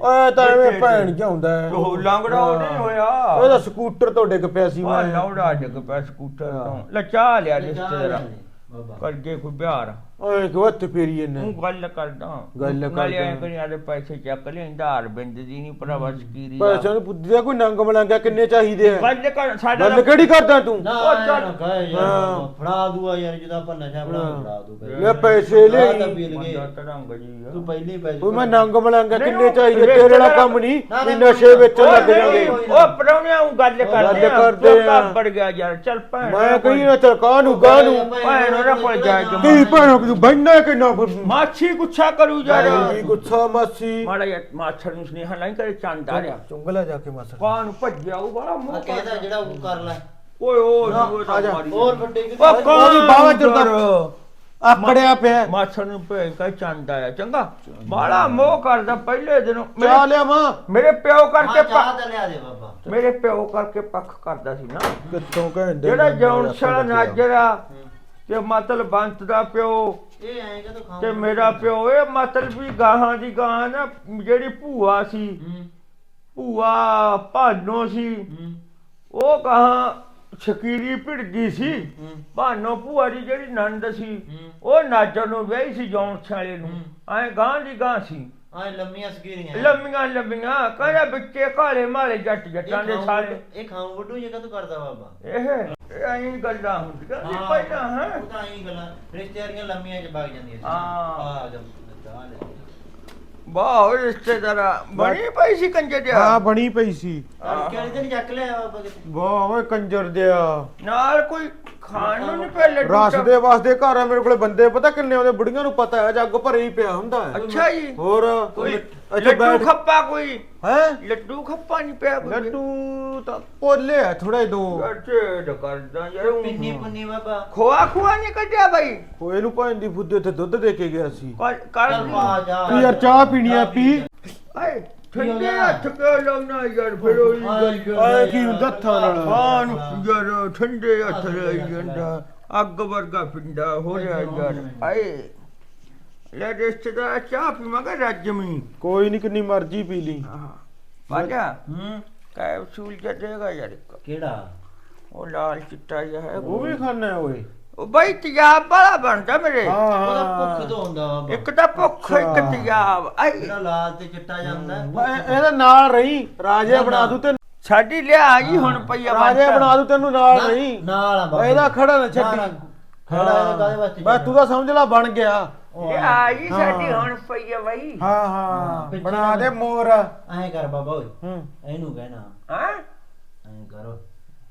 ਓਏ ਤਾਂ ਐਵੇਂ ਭੈਣ ਜਾਂਦਾ ਉਹ ਲੰਗੜਾ ਉਹ ਨਹੀਂ ਹੋਇਆ। ਉਹਦਾ ਸਕੂਟਰ ਤੋਂ ਡਿੱਗ ਪਿਆ ਸੀ ਮੈਂ। ਲੌੜਾ ਡਿੱਗ ਪਿਆ ਸਕੂਟਰ ਤੋਂ। ਲਚਾ ਲਿਆ ਰਿਸ਼ਤੇਦਾਰ। ਬਾਬਾ। ਕਰਕੇ ਕੋਈ ਬਿਹਾਰ। ਓਏ ਕਿ ਹੱਥ ਫੇਰੀ ਇਹਨੇ। ਤੂੰ ਗੱਲ ਕਰਦਾ। ਗੱਲ ਨਾਲੇ ਐਂ ਕਰਦਾ। ਕਰੀ ਆਦੇ ਪੈਸੇ ਚੱਕ ਲੈ ਧਾਰ ਬਿੰਦ ਦੀ ਨਹੀਂ ਭਰਾਵਾ ਸਕੀਰੀ ਪੈਸਿਆਂ ਨੂੰ ਬੁੱਧੀ ਦਾ ਕੋਈ ਨੰਗ ਮਲੰਗਾ ਕਿੰਨੇ ਚਾਹੀਦੇ ਆ? ਗੱਲ ਕਰ ਸਾਡਾ ਗੱਲ ਕਿਹੜੀ ਕਰਦਾ ਤੂੰ? ਨਾ ਉਹ ਚੱਲ। ਨਾ ਕਹੇ ਯਾਰ ਹਾਂ। ਬਾਬਾ, ਫੜਾ ਦੂਆ ਯਾਰ ਜਦੋਂ ਆਪਾਂ ਨਸ਼ਾ ਬਣਾ ਹਾਂ। ਫੜਾ ਦੂ ਲੈ ਪੈਸੇ ਲੈ ਤਾਂ ਪੀਲ ਗਏ ਬੰਦਾ ਤਰੰਗ ਜੀ ਆ। ਤੂੰ ਪਹਿਲੇ ਪੈਸੇ ਓਏ ਮੈਂ ਨੰਗ ਮਲੰਗਾ ਨਹੀਂ, ਕਿੰਨੇ ਉਹ ਚਾਹੀਦੇ? ਤੇਰੇ ਵਾਲਾ ਕੰਮ ਨਹੀਂ ਨਾ, ਵੀ ਨਾ, ਨਸ਼ੇ ਉਹ ਲੱਗ ਨਹੀਂ, ਜਾਗੇ ਉਹ ਪਰੌਣਿਆਂ ਨੂੰ। ਗੱਲ ਕਰਦੇ ਆ। ਕਰਦੇ ਤੂੰ ਆ। ਕਾਬੜ ਗਿਆ ਯਾਰ ਚੱਲ ਭੈਣ ਮੈਂ ਕਹੀ ਨਾ ਚਲ ਕਾਹਨੂੰ ਗਾਨੂੰ ਭੈਣ ਉਹਦੇ ਕੋਲ ਜਾ ਕੇ ਕੀ ਭੈਣੋ ਤੂੰ ਬੈਠਣਾ ਕਿ ਨਾ ਮਾਛੀ ਗੁੱਛਾ ਕਰੂ ਯਾਰ ਕੀ ਗੁੱਸਾ ਮਾਸੀ। ਮਾੜਾ ਜਿਹਾ ਮਾਛਰ ਨੂੰ ਸੁਨੇਹਾ ਨਹੀਂ ਕਰੇ ਚੰਦ ਆ ਰਿਹਾ। ਚੁੰਗਲਾ ਜਾ ਕੇ ਮਾਸਰ ਕਾਹ ਨੂੰ ਭੱਜਿਆ ਉਹ ਬੜਾ ਮੂੰਹ ਕਹਿੰਦਾ ਜਿਹੜਾ ਉਹ ਕਰ ਲੈ। ਓਏ ਓਏ ਆ ਜਾ। ਹੋਰ ਵੱਡੇ ਕਿ ਉਹ ਉਹਦੀ ਬਾਵਾ ਚਿਰ ਆਕੜਿਆ ਪਿਆ। ਮਾਛਰ ਨੂੰ ਭੇਜ ਕੇ ਚੰਦ ਆਇਆ ਚੰਗਾ। ਬਾਲਾ ਮੋਹ ਕਰਦਾ ਪਹਿਲੇ ਦਿਨੋਂ। ਮੇਰੇ ਲਿਆ ਮਾਂ ਮੇਰੇ ਪਿਓ ਕਰਕੇ ਚਾਹ ਤਾਂ ਲਿਆ ਦੇ ਬਾਬਾ। ਮੇਰੇ ਪਿਓ ਕਰਕੇ ਪੱਖ ਕਰਦਾ ਸੀ ਨਾ। ਕਿੱਥੋਂ ਕਹਿੰਦੇ ਜਿਹੜਾ ਜੌਨ ਸਾਲਾ ਨਾਜਰਾ ਤੇ ਮਤਲਬ ਬੰਤ ਦਾ ਪਿਓ ਇਹ ਐਂ ਤੂੰ ਖਾਂ ਤੇ ਮੇਰਾ ਪਿਓ ਇਹ ਮਤਲਬ ਵੀ ਗਾਹਾਂ ਦੀ ਗਾਹਾਂ ਨਾ ਜਿਹੜੀ ਭੂਆ ਸੀ। ਭੂਆ ਭਾਨੋ ਸੀ। ਉਹ ਗਾਹਾਂ ਸ਼ਕੀਰੀ ਭਿੜਗੀ ਸੀ। ਭਾਨੋ ਭੂਆ ਦੀ ਜਿਹੜੀ ਨੰਦ ਸੀ। ਉਹ ਨਾਜਰ ਨੂੰ ਵਿਆਹੀ ਸੀ ਜੌਨ ਛਾਲੇ ਨੂੰ। ਐ ਗਾਂ ਦੀ ਗਾਂ ਸੀ। ਆਏ ਲੰਮੀਆਂ ਸਕੀਰੀਆਂ ਲੰਮੀਆਂ ਲੰਮੀਆਂ ਕਹਿੰਦਾ ਬੱਚੇ ਕਾਲੇ ਮਾਲੇ ਜੱਟ ਜੱਟਾਂ ਦੇ ਸਾਲੇ ਇਹ ਖਾਉ ਵੱਡੂ ਜੇ ਕਦੋਂ ਕਰਦਾ ਬਾਬਾ। ਇਹ ਐਂ ਗੱਲਾਂ ਹੁੰਦੀਆਂ। ਹਾਂ, ਪਹਿਲਾਂ ਹੈ? ਉਹ ਤਾਂ ਐਂ ਗੱਲਾਂ ਰਿਸ਼ਤੇਦਾਰੀਆਂ ਲੰਮੀਆਂ ਚ ਵਗ ਜਾਂਦੀਆਂ ਸੀ। ਹਾਂ। ਆ ਜਦ ਚਾਹ ਲੈ ਵਾਹ ਰਿਸ਼ਤੇਦਾਰਾ ਬਣੀ ਪਈ ਸੀ ਕੰਜੇ ਦੇ ਹਾਂ ਬਣੀ ਪਈ ਸੀ। ਵਾਲੀ ਦਿਨ ਚੱਕ ਲਿਆ ਬਾਬਾ ਕਿਤੇ? ਵਾਹ ਓਏ ਕੰਜਰ ਦਿਆ ਨਾਲ ਕੋਈ ਖਾਣ ਨੂੰ ਨਹੀਂ ਪਿਆ ਲੱਡੂ ਰਸ ਦੇ ਵਾਸਤੇ ਘਰ ਆ ਮੇਰੇ ਕੋਲੇ ਬੰਦੇ ਪਤਾ ਕਿੰਨੇ ਆਉਂਦੇ? ਬੁੜੀਆਂ ਨੂੰ ਪਤਾ ਹੈ ਜੱਗ ਭਰੇ ਹੀ ਪਿਆ ਹੁੰਦਾ ਹੈ। ਅੱਛਾ ਜੀ। ਹੋਰ? ਕੋਈ ਅੱਛਾ ਲੱਡੂ ਬੈਠ ਖੱਪਾ ਕੋਈ? ਹੈ? ਲੱਡੂ ਖੱਪਾ ਨਹੀਂ ਪਿਆ ਕੋਈ? ਲੱਡੂ ਤਾਂ ਪੋਲੇ ਆ ਥੋੜਾ ਦੋ। ਢੇਡ ਕਰਦਾ ਯਾਰ। ਪਿੰਨੀ ਪੁੰਨੀ ਬਾਬਾ। ਖੋਆ ਖੋਆ ਨਹੀਂ ਕੱਢਿਆ ਬਾਈ? ਉਹ ਇਹਨੂੰ ਭਾਂ ਦੀ ਫੁੱਦੇ ਤੇ ਦੁੱਧ ਦੇ ਕੇ ਗਿਆ ਸੀ। ਜਾ। ਤੂੰ ਯਾਰ ਚਾਹ ਪੀਣੀ ਆ ਪੀ। ਆਏ। ਠੰਡੇ ਹੱਥ ਕਿਉਂ ਲਾਉਣਾ ਯਾਰ ਫਿਰ ਉਹ ਗੱਲ ਆਏ ਕੀ ਹੁੰਦਾ ਹੱਥਾਂ ਨਾਲ ਖਾਣ ਯਾਰ ਠੰਡੇ ਹੱਥ ਰਹਿ ਜਾਂਦਾ ਅੱਗ ਵਰਗਾ ਪਿੰਡਾ ਹੋ ਰਿਹਾ ਯਾਰ ਆਏ ਲੈ ਰਿਸ਼ਤੇਦਾਰ ਚਾਹ ਪੀਵਾਂਗਾ ਰੱਜਮੀ ਕੋਈ ਨਹੀਂ ਕਿੰਨੀ ਮਰਜ਼ੀ ਪੀ ਲਈ ਪਾਜਾ ਹੂੰ ਕੈਪਸੂਲ ਚੱਲੇਗਾ ਯਾਰ ਇੱਕ। ਕਿਹੜਾ ਉਹ ਲਾਲ ਚਿੱਟਾ ਜਿਹਾ ਹੈ ਉਹ ਵੀ ਖਾਣਾ ਓਏ ਉਹ ਬਈ ਤਿਆਬ ਵਾਲਾ ਬਣਦਾ ਮੇਰੇ। ਉਹਦਾ ਭੁੱਖ ਤੋਂ ਹੁੰਦਾ ਬਾਬਾ? ਇੱਕ ਤਾਂ ਭੁੱਖ ਇੱਕ। ਤਿਆਬ ਆਈ। ਜਿਹੜਾ ਲਾਲ ਤੇ ਚਿੱਟਾ ਜਾਂਦਾ ਇਹਦੇ ਨਾਲ ਰਹੀ ਰਾਜੇ ਬਣਾ ਦੂ ਤੈਨੂੰ। ਸਾਡੀ ਲਿਆ ਜੀ ਹੁਣ ਪਈਆ ਰਾਜੇ ਬਣਾ ਦੂ ਤੈਨੂੰ ਨਾਲ ਰਹੀ। ਨਾਲ ਆ ਬਾਬਾ। ਇਹਦਾ ਖੜਾ ਨਾ ਛੱਡੀ। ਖੜਾ ਇਹਦਾ ਕਾਹਦੇ ਵਾਸਤੇ ਬਸ ਤੂੰ ਤਾਂ ਸਮਝ ਲੈ ਬਣ ਗਿਆ। ਆ। ਜੀ ਸਾਡੀ। ਹੁਣ ਪਈਆ ਬਈ। ਹਾਂ ਹਾਂ। ਬਣਾ ਦੇ ਮੋਰ। ਐਂ ਕਰ ਬਾਬਾ ਓਏ। ਹੂੰ। ਇਹਨੂੰ ਕਹਿਣਾ। ਹਾਂ। ਐਂ ਕਰ।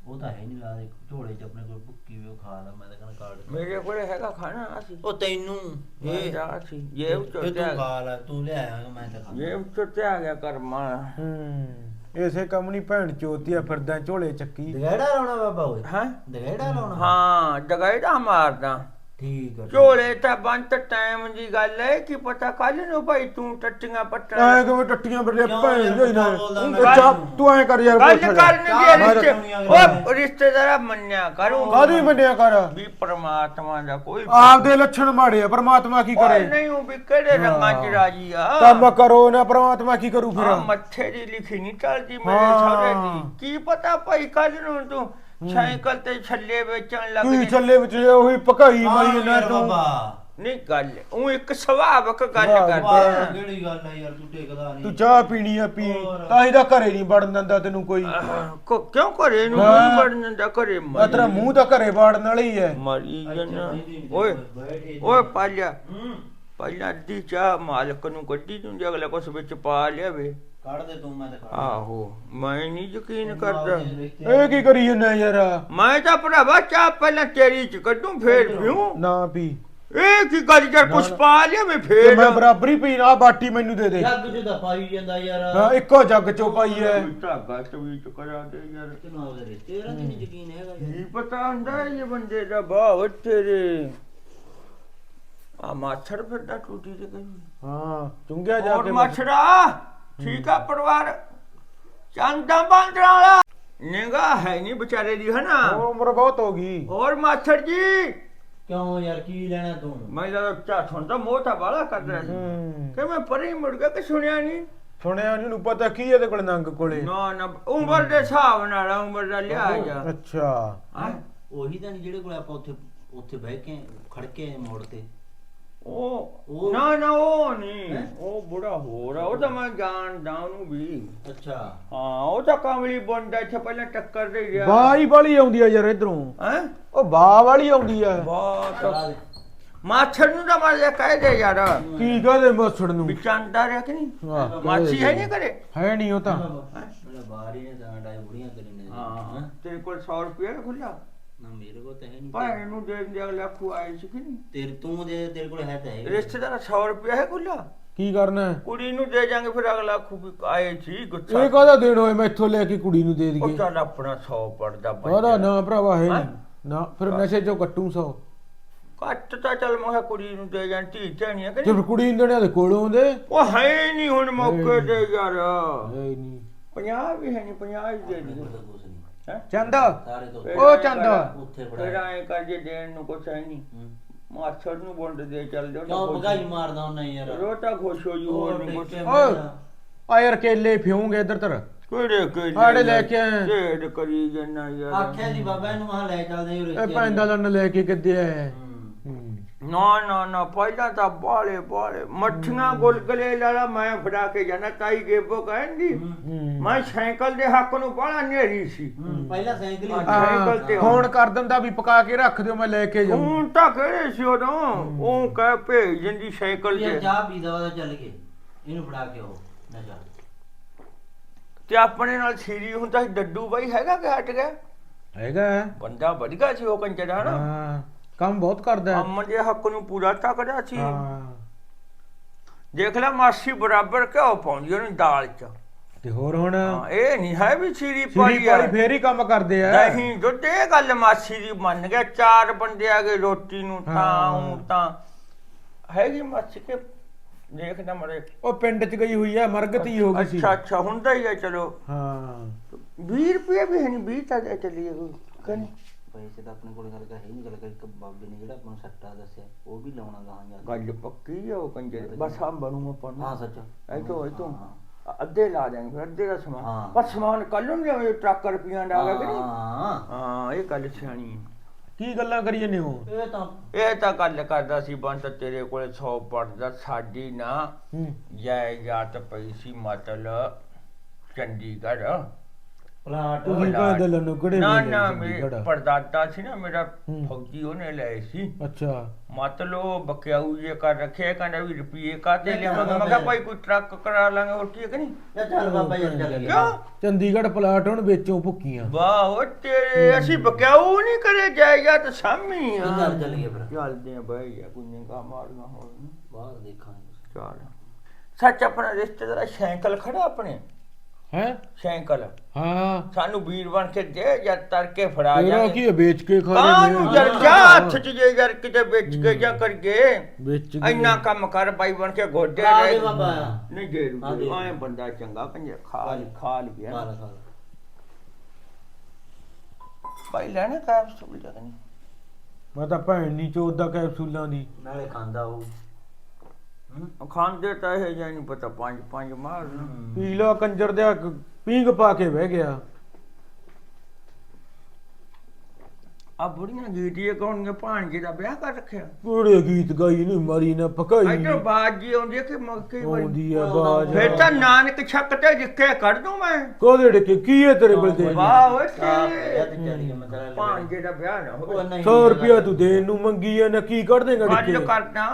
ਉਹ ਤਾਂ ਹੈ ਨਹੀਂ ਲਾ ਦੇ ਝੋਲੇ ਚ ਆਪਣੇ ਕੋਲ ਭੁੱਕੀ ਵੀ ਉਹ ਖਾ ਲਾ ਮੈਂ ਤਾਂ ਕਹਿੰਦਾ ਕਾਰਡ ਮੇਰੇ ਕੋਲੇ ਹੈਗਾ ਖਾਣਾ ਅਸੀਂ। ਉਹ ਤੈਨੂੰ ਇਹ ਇਹ ਜਾ ਸੀ ਇਹ ਚੋਂ ਤੂੰ ਖਾ ਲੈ ਤੂੰ ਲਿਆਇਆ ਮੈਂ ਤਾਂ ਖਾ ਜੇਬ ਚੋਂ ਤਿਆ ਗਿਆ ਕਰਮਾ ਹੂੰ। ਇਸੇ ਕੰਮ ਨਹੀਂ ਭੈਣ ਚੋਤੀਆ ਫਿਰਦਾ ਝੋਲੇ ਚੱਕੀ। ਦਗੜਾ ਲਾਉਣਾ ਬਾਬਾ ਓਏ। ਹਾਂ? ਦਗੜਾ ਲਾਉਣਾ। ਹਾਂ ਜਗਾਈ ਦਾ ਮਾਰਦਾ। ਠੀਕ ਆ ਝੋਲੇ ਤਾਂ ਬੰਤ ਟਾਈਮ ਦੀ ਗੱਲ ਹੈ ਕਿ ਪਤਾ ਕੱਲ ਨੂੰ ਭਾਈ ਤੂੰ ਟੱਟੀਆਂ ਐ ਪੱਟਣਾ ਕਿਵੇਂ ਟੱਟੀਆਂ ਕਿਉਂ ਭੈਣ ਜੋ ਨਾ? ਚਾਹ ਤੂੰ ਐ ਕਰ ਯਾਰ ਗੱਲ। ਕਰਨ ਦੀ ਰਿਸ਼ਤੇ ਉਹ ਰਿਸ਼ਤੇਦਾਰਾ ਮੰਨਿਆ ਕਰੂੰ ਕਾਹਦੀ ਮੰਨਿਆ ਕਰ? ਵੀ ਪ੍ਰਮਾਤਮਾ ਦਾ ਕੋਈ ਆਪਦੇ ਲੱਛਣ ਮਾੜੇ ਆ ਪਰਮਾਤਮਾ ਕੀ ਕਰੇ? ਨਹੀਂ ਉਹ ਵੀ ਕਿਹੜੇ ਰੰਗਾਂ ਚ ਰਾਜੀ ਆ? ਕੰਮ ਕਰੋ ਨਾ ਪਰਮਾਤਮਾ ਕੀ ਕਰੂ ਫਿਰ? ਮੱਥੇ ਦੀ ਲਿਖੀ ਨਹੀਂ ਟਲਦੀ ਮੇਰੇ ਹਾਂ। ਸਹੁਰੇ ਦੀ ਕੀ ਪਤਾ ਭਾਈ ਕੱਲ ਨੂੰ ਤੂੰ ਸਾਈਕਲ ਤੇ ਛੱਲੇ ਵੇਚਣ ਲੱਗ ਜੇ ਚੱਲੇ ਵਿੱਚ ਉਹੀ ਪਕਾਈ ਹਾਂ ਮਾਈ ਨਾ ਯਾਰ ਤੂੰ? ਬਾਬਾ। ਨਹੀਂ ਗੱਲ ਉਹ ਇੱਕ ਸੁਭਾਵਕ ਗੱਲ ਵਾਹ, ਕਰਦੇ ਵਾਹ, ਆ। ਕਿਹੜੀ ਗੱਲ ਹੈ ਯਾਰ ਤੂੰ ਟੇਕਦਾ ਨਹੀਂ। ਤੂੰ ਚਾਹ ਪੀਣੀ ਆ ਪੀ। ਹੋਰ। ਤਾਂ ਇਹਦਾ ਘਰੇ ਨਹੀਂ ਵੜਨ ਦਿੰਦਾ ਤੈਨੂੰ ਕੋਈ। ਆਹ, ਕੋ- ਕਿਉਂ ਕਰੇ ਨੂੰ ਹਾਂ। ਨਹੀਂ ਵੜਨ ਦਾ ਕਰੇ ਆ ਤੇਰਾ ਮੂੰਹ ਤਾਂ ਘਰੇ ਵਾੜਨ ਵਾਲਾ ਹੀ ਹੈ। ਮਰੀ ਜਨਾ ਓਏ ਓਏ ਪਾਲਿਆ। ਹੂੰ। ਪਹਿਲਾਂ ਅੱਧੀ ਚਾਹ ਮਾਲਕ ਨੂੰ ਗੱਡੀ ਨੂੰ ਜੇ ਅਗਲਾ ਕੁਛ ਵਿੱਚ ਪਾ ਲਿਆਵੇ। ਕੱਢ ਦੇ ਤੂੰ ਮੈਂ ਤਾਂ ਕੱਢ ਆਹੋ ਮੈਂ ਨਹੀਂ ਯਕੀਨ ਕਰਦਾ। ਇਹ ਕੀ ਕਰੀ ਜੰਨਾ ਯਾਰ? ਮੈਂ ਤਾਂ ਭਰਾਵਾ ਚਾਹ ਪਹਿਲਾਂ ਤੇਰੀ ਚ ਕੱਢੂੰ ਫੇਰ ਪੀਉਂ ਨਾ ਪੀ। ਇਹ ਕੀ ਗੱਲ ਕਰ ਕੁਛ ਪਾ ਲਿਆ ਮੈਂ ਤੇ ਫੇਰ ਮੈਂ ਬਰਾਬਰੀ ਪੀ ਨਾ ਬਾਟੀ ਮੈਨੂੰ ਦੇ ਦੇ। ਜੱਗ ਚ ਤਾਂ ਪਾਈ ਜਾਂਦਾ ਯਾਰ। ਹਾਂ ਇੱਕੋ ਜੱਗ ਚੋਂ ਪਾਈ ਐ। ਧਾਗਾ ਤਵੀਤ ਕਰਾ ਦੇ ਯਾਰ। ਤੈਨੂੰ ਦਾ ਨਹੀਂ ਯਕੀਨ ਹੈਗਾ ਯਾਰ। ਕੀ ਪਤਾ ਹੁੰਦਾ ਇਹ ਬੰਦੇ ਦਾ ਭਾਵ ਤੇਰੇ। ਆ ਮਾਛੜ ਫਿਰਦਾ ਟੂਟੀ ਤੇ ਕਹੀਂ ਹਾਂ ਚੁੰਗਿਆ ਜਾ ਹੋਰ ਕੇ ਮਾਛੜਾ? ਠੀਕ ਆ ਪਰਿਵਾਰ? ਚੰਦਾ ਬਾਂਦਰਾ ਵਾਲਾ ਨਿਗਾ ਹੈ ਨਹੀਂ ਵਿਚਾਰੇ ਦੀ ਹੈ ਨਾ ਉਹ ਉਮਰ ਬਹੁਤ ਹੋ ਗਈ। ਹੋਰ ਮਾਛੜ ਜੀ? ਕਿਉਂ ਯਾਰ ਕੀ ਲੈਣਾ ਤੂੰ? ਮੈਂ ਜਦ ਚਾ ਸੁਣਦਾ ਮੋਟਾ ਵਾਲਾ ਕਰ ਰਿਹਾ ਸੀ। ਹੂੰ। ਕਿ ਮੈਂ ਪਰੇ ਮੁੜ ਗਿਆ ਕਿ ਸੁਣਿਆ ਨਹੀਂ ਸੁਣਿਆ ਨੀ ਨੂੰ ਪਤਾ ਕੀ ਇਹਦੇ ਕੋਲ ਨੰਗ ਕੋਲੇ? ਨਾ ਨਾ ਉਮਰ ਦੇ ਹਿਸਾਬ ਨਾਲ ਉਮਰ ਦਾ ਲਿਆ ਜਾ ਅੱਛਾ। ਹਾਂ? ਉਹੀ ਤਾਂ ਨਹੀਂ ਜਿਹੜੇ ਕੋਲ ਆਪਾਂ ਉੱਥੇ ਉੱਥੇ ਬਹਿ ਕੇ ਖੜ ਕੇ ਮੋੜ ਤੇ। ਉਹ ਨਾ ਨਾ ਉਹ ਨਹੀਂ? ਉਹ ਬੁੜਾ ਹੋ ਰਿਹਾ ਉਹ ਤਾਂ ਮੈਂ ਜਾਣਦਾ ਉਹਨੂੰ ਵੀ। ਅੱਛਾ। ਹਾਂ ਉਹ ਤਾਂ ਕਾਮਲੀ ਬੰਦਾ ਇੱਥੇ ਪਹਿਲਾਂ ਟੱਕਰ ਦੇ ਗਿਆ ਬਾਈ ਵਾਲੀ ਆਉਂਦੀ ਆ ਯਾਰ ਇਧਰੋਂ। ਹੈ? ਉਹ ਬਾ ਵਾਲੀ ਆਉਂਦੀ ਆ। ਦੇ ਮਾਛੜ ਨੂੰ ਤਾਂ ਮੈਂ ਕਹਿ ਦੇ ਯਾਰ। ਕੀ ਕਹਦੇ ਮਸੜ ਨੂੰ? ਵਿਚਾਂਦਾ ਰਿਹਾ ਕਿ ਨਹੀਂ? ਮਾਛੀ ਹੈ ਨਹੀਂ ਕਰੇ ਹੈ ਨਹੀਂ ਉਹ ਤਾਂ। ਮੇਰਾ ਬਾਹਰ ਹੀ ਨੇ ਤਾਂ ਡਾਈ ਬੁੜੀਆਂ ਕਰੀ ਨੇ। ਹਾਂ ਤੇਰੇ ਕੋਲ 100 ਰੁਪਏ ਖੁੱਲਾ ਨਾ ਮੇਰੇ ਕੋਲ ਤਾਂ ਹੈ ਨਹੀਂ ਭਾਈ ਨੂੰ ਦੇ ਦੇ ਅਗਲਾ ਖੁਆਏ ਸੀ ਕਿ ਨਹੀਂ? ਤੇਰੇ ਤੂੰ ਦੇ ਤੇਰੇ ਕੋਲ ਹੈ ਤਾਂ ਹੈ ਰਿਸ਼ਤੇਦਾਰ 100 ਰੁਪਏ ਹੈ ਖੁੱਲਾ ਕੀ ਕਰਨਾ ਹੈ? ਕੁੜੀ ਨੂੰ ਦੇ ਜਾਾਂਗੇ ਫਿਰ ਅਗਲਾ ਖੂਬੀ ਆਏ ਸੀ ਗੁੱਸਾ। ਇਹ ਕਾਹਦਾ ਦੇਣ ਹੋਏ? ਮੈਥੋਂ ਲੈ ਕੇ ਕੁੜੀ ਨੂੰ ਦੇ ਉਹ ਦਈਏ। ਚੱਲ ਆਪਣਾ 100 ਪੜਦਾ ਉਹਦਾ ਨਾ ਭਰਾਵਾ ਹੈ ਹੈਂ? ਨਹੀਂ ਨਾ ਫਿਰ ਨਸ਼ੇ ਚੋਂ ਕੱਟੂ ਸੌ। ਕੱਟ ਤਾਂ ਚੱਲ ਮੈਂ ਕਿਹਾ ਕੁੜੀ ਨੂੰ ਦੇ ਜਾਂ ਧੀ ਧਿਆਣੀ ਹੈ ਕਿ ਤੇ ਨਹੀਂ? ਫਿਰ ਕੁੜੀ ਇੰਦਣਿਆਂ ਦੇ ਕੋਲੋਂ ਆਉਂਦੇ ਹੈ ਉਹ ਹੈ ਨਹੀਂ ਹੁਣ ਮੌਕੇ ਤੇ ਯਾਰ। ਹੀ ਨਹੀਂ। 50 ਵੀ ਹੈ ਨਹੀਂ 50 ਹੀ ਦੇ ਦੀ ਕੋਲ ਤਾਂ ਚੰਦ। ਸਾਰੇ ਤੋਂ ਉਹ ਚੰਦ। ਉੱਥੇ ਫਿਰ ਫੜਾ ਐ ਕਰ ਜੇ ਦੇਣ ਨੂੰ ਕੁਛ ਹੈ ਨਹੀਂ। ਮਾਛੜ ਨੂੰ ਵੰਡ ਦੇ ਚੱਲ ਜਾ ਕਿਉਂ ਭਗਾਈ ਮਾਰਦਾ ਹੁੰਦਾ ਯਾਰ? ਰੋਟਾ ਖੁਸ਼ ਹੋ ਜੂ ਹੋਰ ਨਹੀਂ ਕੁਛ। ਓਏ ਮਾਰਦਾ। ਆ ਯਾਰ। ਕੇਲੇ ਫਿਉਂਗੇ ਇੱਧਰ ਤਰ। ਕਿਹੜੇ ਕਿਹੜੇ ਆੜੇ ਲੈ ਕੇ ਆਏ। ਢੇਡ ਕਰੀ ਜੰਨਾ ਯਾਰ। ਆਖਿਆ ਸੀ ਬਾਬਾ ਇਹਨੂੰ ਆਹ ਲੈ ਚੱਲਦੇ ਇਹ ਪੈਂਦਾ ਲੰਨ ਲੈ ਕੇ ਕਿੱਦੇ ਆਏ। ਨਾ ਨਾ ਨਾ ਪਹਿਲਾਂ ਤਾਂ ਬਾਲੇ ਬਾਲੇ ਮੱਠੀਆਂ ਗੁਲਗਲੇ ਲਾਲਾ ਮੈਂ ਫੜਾ ਕੇ ਜਾਣਾ ਤਾਈ ਗੇਬੋ ਕਹਿੰਦੀ। ਮੈਂ ਸਾਈਕਲ ਦੇ ਹੱਕ ਨੂੰ ਬਾਲਾ ਨੇਰੀ ਸੀ। ਪਹਿਲਾਂ ਸਾਈਕਲ ਹੀ ਹਾਂ। ਆ, ਸਾਈਕਲ ਤੇ ਫੋਨ ਕਰ ਦਿੰਦਾ ਵੀ ਪਕਾ ਕੇ ਰੱਖ ਦਿਓ ਮੈਂ ਲੈ ਕੇ ਜਾਊਂ। ਹੁਣ ਤਾਂ ਕਿਹੜੇ ਸੀ ਉਦੋਂ? ਉਹ ਕਹਿ ਭੇਜ ਦਿੰਦੀ ਸਾਈਕਲ ਤੇ। ਚਾਹ ਪੀ ਦਵਾ ਦਾ ਚੱਲ ਕੇ ਇਹਨੂੰ ਫੜਾ ਕੇ ਆਓ ਨਸ਼ਾ ਤੇ ਆਪਣੇ ਨਾਲ ਸੀਰੀ ਹੁੰਦਾ ਸੀ ਡੱਡੂ ਬਾਈ ਹੈਗਾ ਕਿ ਹਟ ਗਿਆ? ਹੈਗਾ। ਬੰਦਾ ਵਧੀਆ ਸੀ ਉਹ ਕੰਜਰਾ ਨਾ। ਹਾਂ। ਕੰਮ ਬਹੁਤ ਕਰਦਾ ਹੈ। ਅੰਮ ਦੇ ਹੱਕ ਨੂੰ ਪੂਰਾ ਤਕੜਾ ਸੀ। ਹਾਂ। ਦੇਖ ਲੈ ਮਾਸੀ ਬਰਾਬਰ ਘਿਓ ਪਾਉਂਦੀ ਉਹਨੂੰ ਦਾਲ ਚ। ਤੇ ਹੋਰ ਹੁਣ? ਹਾਂ, ਇਹ ਨਹੀਂ ਹੈ ਵੀ ਸਿਰੀ ਪਾਈ ਆ। ਫੇਰ ਹੀ ਕੰਮ ਕਰਦੇ ਆ। ਨਹੀਂ ਦੁੱਧ ਇਹ ਗੱਲ ਮਾਸੀ ਦੀ ਮੰਨ ਗਿਆ ਚਾਰ ਬੰਦੇ ਆ ਗਏ ਰੋਟੀ ਨੂੰ ਤਾਂ ਹਾਂ। ਊਂ ਤਾਂ। ਹੈਗੀ ਮਾਸੀ ਕੇ ਦੇਖਦਾ ਮਰੇ। ਉਹ ਪਿੰਡ ਚ ਗਈ ਹੋਈ ਆ ਮਰਗਤੀ ਹੋ ਗਈ ਸੀ। ਅੱਛਾ ਅੱਛਾ ਹੁੰਦਾ ਹੀ ਆ ਚਲੋ। ਹਾਂ। 20 ਰੁਪਏ ਵੀ ਹੈ ਨਹੀਂ 20 ਤਾਂ ਦੇ ਚੱਲੀਏ ਕਨ ਪੈਸੇ ਤਾਂ ਆਪਣੇ ਕੋਲ ਗੱਲ ਕਰ ਹੈ ਨਹੀਂ ਗੱਲ ਕਰ ਇੱਕ ਬਾਬੇ ਨੇ ਜਿਹੜਾ ਆਪਾਂ ਨੂੰ ਸੱਟਾ ਦੱਸਿਆ ਉਹ ਵੀ ਲਾਉਣਾ ਗਾਹਾਂ ਜਾ ਕੇ। ਗੱਲ ਪੱਕੀ ਆ ਉਹ ਕੰਜਰ ਬਸ ਆ। ਬਣੂ ਆਪਾਂ ਨੂੰ। ਹਾਂ ਸੱਚ। ਇਹ ਤੋਂ ਇਹ ਤੋਂ ਹਾਂ। ਅੱਧੇ ਲਾ ਦੇਂਗੇ ਫਿਰ ਅੱਧੇ ਦਾ ਸਮਾਨ। ਹਾਂ। ਪਰ ਸਮਾਨ ਕੱਲ ਨੂੰ ਲਿਆਵੇ ਟਰੱਕ ਰੁਪਈਆਂ ਦਾ ਆ ਗਿਆ ਕਿ ਨਹੀਂ? ਹਾਂ। ਹਾਂ ਇਹ ਗੱਲ ਸਿਆਣੀ ਹੈ ਕੀ ਗੱਲਾਂ ਕਰੀ ਜਾਂਦੇ ਹੋ? ਇਹ ਤਾਂ ਇਹ ਤਾਂ ਗੱਲ ਕਰਦਾ ਸੀ ਬੰਤ ਤੇਰੇ ਕੋਲੇ 100 ਪੜਦਾ ਸਾਡੀ ਨਾ ਹੂੰ। ਜਾਇਦਾਦ ਪਈ ਸੀ ਮਤਲਬ ਚੰਡੀਗੜ੍ਹ। ਪਲਾਟ ਤੁਸੀਂ ਕਹਿੰਦੇ ਲੰਨੂ ਕਿਹੜੇ ਨਾ ਨਾ? ਮੇਰੇ ਪਰਦਾਦਾ ਸੀ ਨਾ ਮੇਰਾ। ਫੌਜੀ ਉਹਨੇ ਲਏ ਸੀ। ਅੱਛਾ। ਮਤਲਬ ਬਕਿਆਊ ਜੇ ਕਰ ਰੱਖਿਆ ਕਹਿੰਦਾ ਵੀ ਰੁਪਏ ਕਾਤੇ ਲਿਆਵਾਂਗਾ ਮੈਂ ਕਿਹਾ ਭਾਈ ਕੋਈ ਟਰੱਕ ਕਰਾ ਲਾਂਗੇ ਹੋਰ ਕੀ ਹੈ ਕਿ ਨਹੀਂ? ਯਾ ਚੱਲ ਬਾਬਾ ਯਾਰ ਚੱਲ ਕਿਉਂ? ਚੰਡੀਗੜ੍ਹ ਪਲਾਟ ਹੁਣ ਵੇਚੋਂ ਭੁੱਕੀਆਂ। ਵਾਹ ਉਹ ਤੇਰੇ ਅਸੀਂ ਬਕਿਆਊ ਨਹੀਂ ਕਰੇ ਜਾਇਦਾਦ ਸਾਮੀ ਆ। ਚੱਲ ਚੱਲ ਗਿਆ ਫਿਰ। ਚੱਲਦੇ ਆ ਭਾਈ ਆ ਕੋਈ ਨਿਗਾਹ ਮਾਰਨਾ ਹੋਰ ਬਾਹਰ ਦੇਖਾਂਗੇ। ਚੱਲ। ਸੱਚ ਆਪਣਾ ਰਿਸ਼ਤੇਦਾਰ ਸਾਈਕਲ ਖੜਾ ਆਪਣੇ। ਹੈ? ਸਾਈਕਲ ਹਾਂ। ਸਾਨੂੰ ਵੀਰ ਬਣ ਕੇ ਦੇ ਜਾਂ ਤੜਕੇ ਫੜਾ ਤੇਰਾ ਜਾਗੇ ਕੀ ਹੈ, ਵੇਚ ਕੇ ਖਾ ਕਾਹਨੂੰ ਲੈਂਦੇ ਯਾਰ ਆ। ਜਾ ਹੱਥ ਚ ਜੇ ਯਾਰ ਕਿਤੇ ਵੇਚ ਕੇ ਜਾ ਕਰਕੇ ਵੇਚ ਕੇ। ਇੰਨਾ ਕੰਮ ਕਰ ਬਾਈ ਬਣ ਕੇ ਗੋਡੇ ਰਹਿ ਦੇ ਬਾਬਾ। ਨਹੀਂ ਦੇ। ਰੂ ਆਏ ਬੰਦਾ ਚੰਗਾ ਕੰਜੇ ਖਾ ਖਾ ਲਿਆ ਖਾ ਲਾ ਖਾ ਲਾ ਭਾਈ ਲੈਣਾ ਕੈਪਸੂਲ ਜਦ ਨਹੀਂ? ਮੈਂ ਤਾਂ ਭੈਣ ਨਹੀਂ ਚੋਦਦਾ ਕੈਪਸੂਲਾਂ ਦੀ। ਨਾਲੇ ਖਾਂਦਾ ਉਹ। ਖਾਂਦੇ ਤਾਂ ਇਹ ਜਾਂ ਨਹੀਂ ਪਤਾ ਪੰਜ ਪੰਜ ਮਾਰ ਪੀ ਲੋ ਕੰਜਰ ਦਿਆ ਪੀਂਗ ਪਾ ਕੇ ਬਹਿ ਗਿਆ। ਆ ਬੁੜੀਆਂ ਗੀਟੀਏ ਕੌਣਗੇ ਭਾਣਜੇ ਦਾ ਵਿਆਹ ਕਰ ਰੱਖਿਆ। ਕੋੜੇ ਗੀਤ ਗਾਈ ਨਹੀਂ ਮਰੀ ਨਾ ਪਕਾਈ। ਇੱਧਰ ਬਾਜ ਜੀ ਆਉਂਦੀ ਹੈ ਕਿ ਮੱਕੀ ਆਉਂਦੀ ਆ ਬਾਜ। ਫਿਰ ਤਾਂ ਨਾਨਕ ਛੱਕ ਤੇ ਜਿੱਕੇ ਕੱਢ ਦੂੰ ਮੈਂ। ਕੋਦੇ ਡਕੇ? ਕੀ ਹੈ ਤੇਰੇ ਕੋਲ ਦੇ ਵਾਹ ਓਏ ਤੇ ਭਾਣਜੇ ਦਾ ਵਿਆਹ ਨਾ ਹੋਵੇ। 100 ਰੁਪਿਆ ਤੂੰ ਦੇਣ ਨੂੰ ਮੰਗੀ ਆ ਨਾ ਕੀ ਕੱਢ ਦੇਗਾ ਡਿੱਕੇ? ਕਰਦਾ।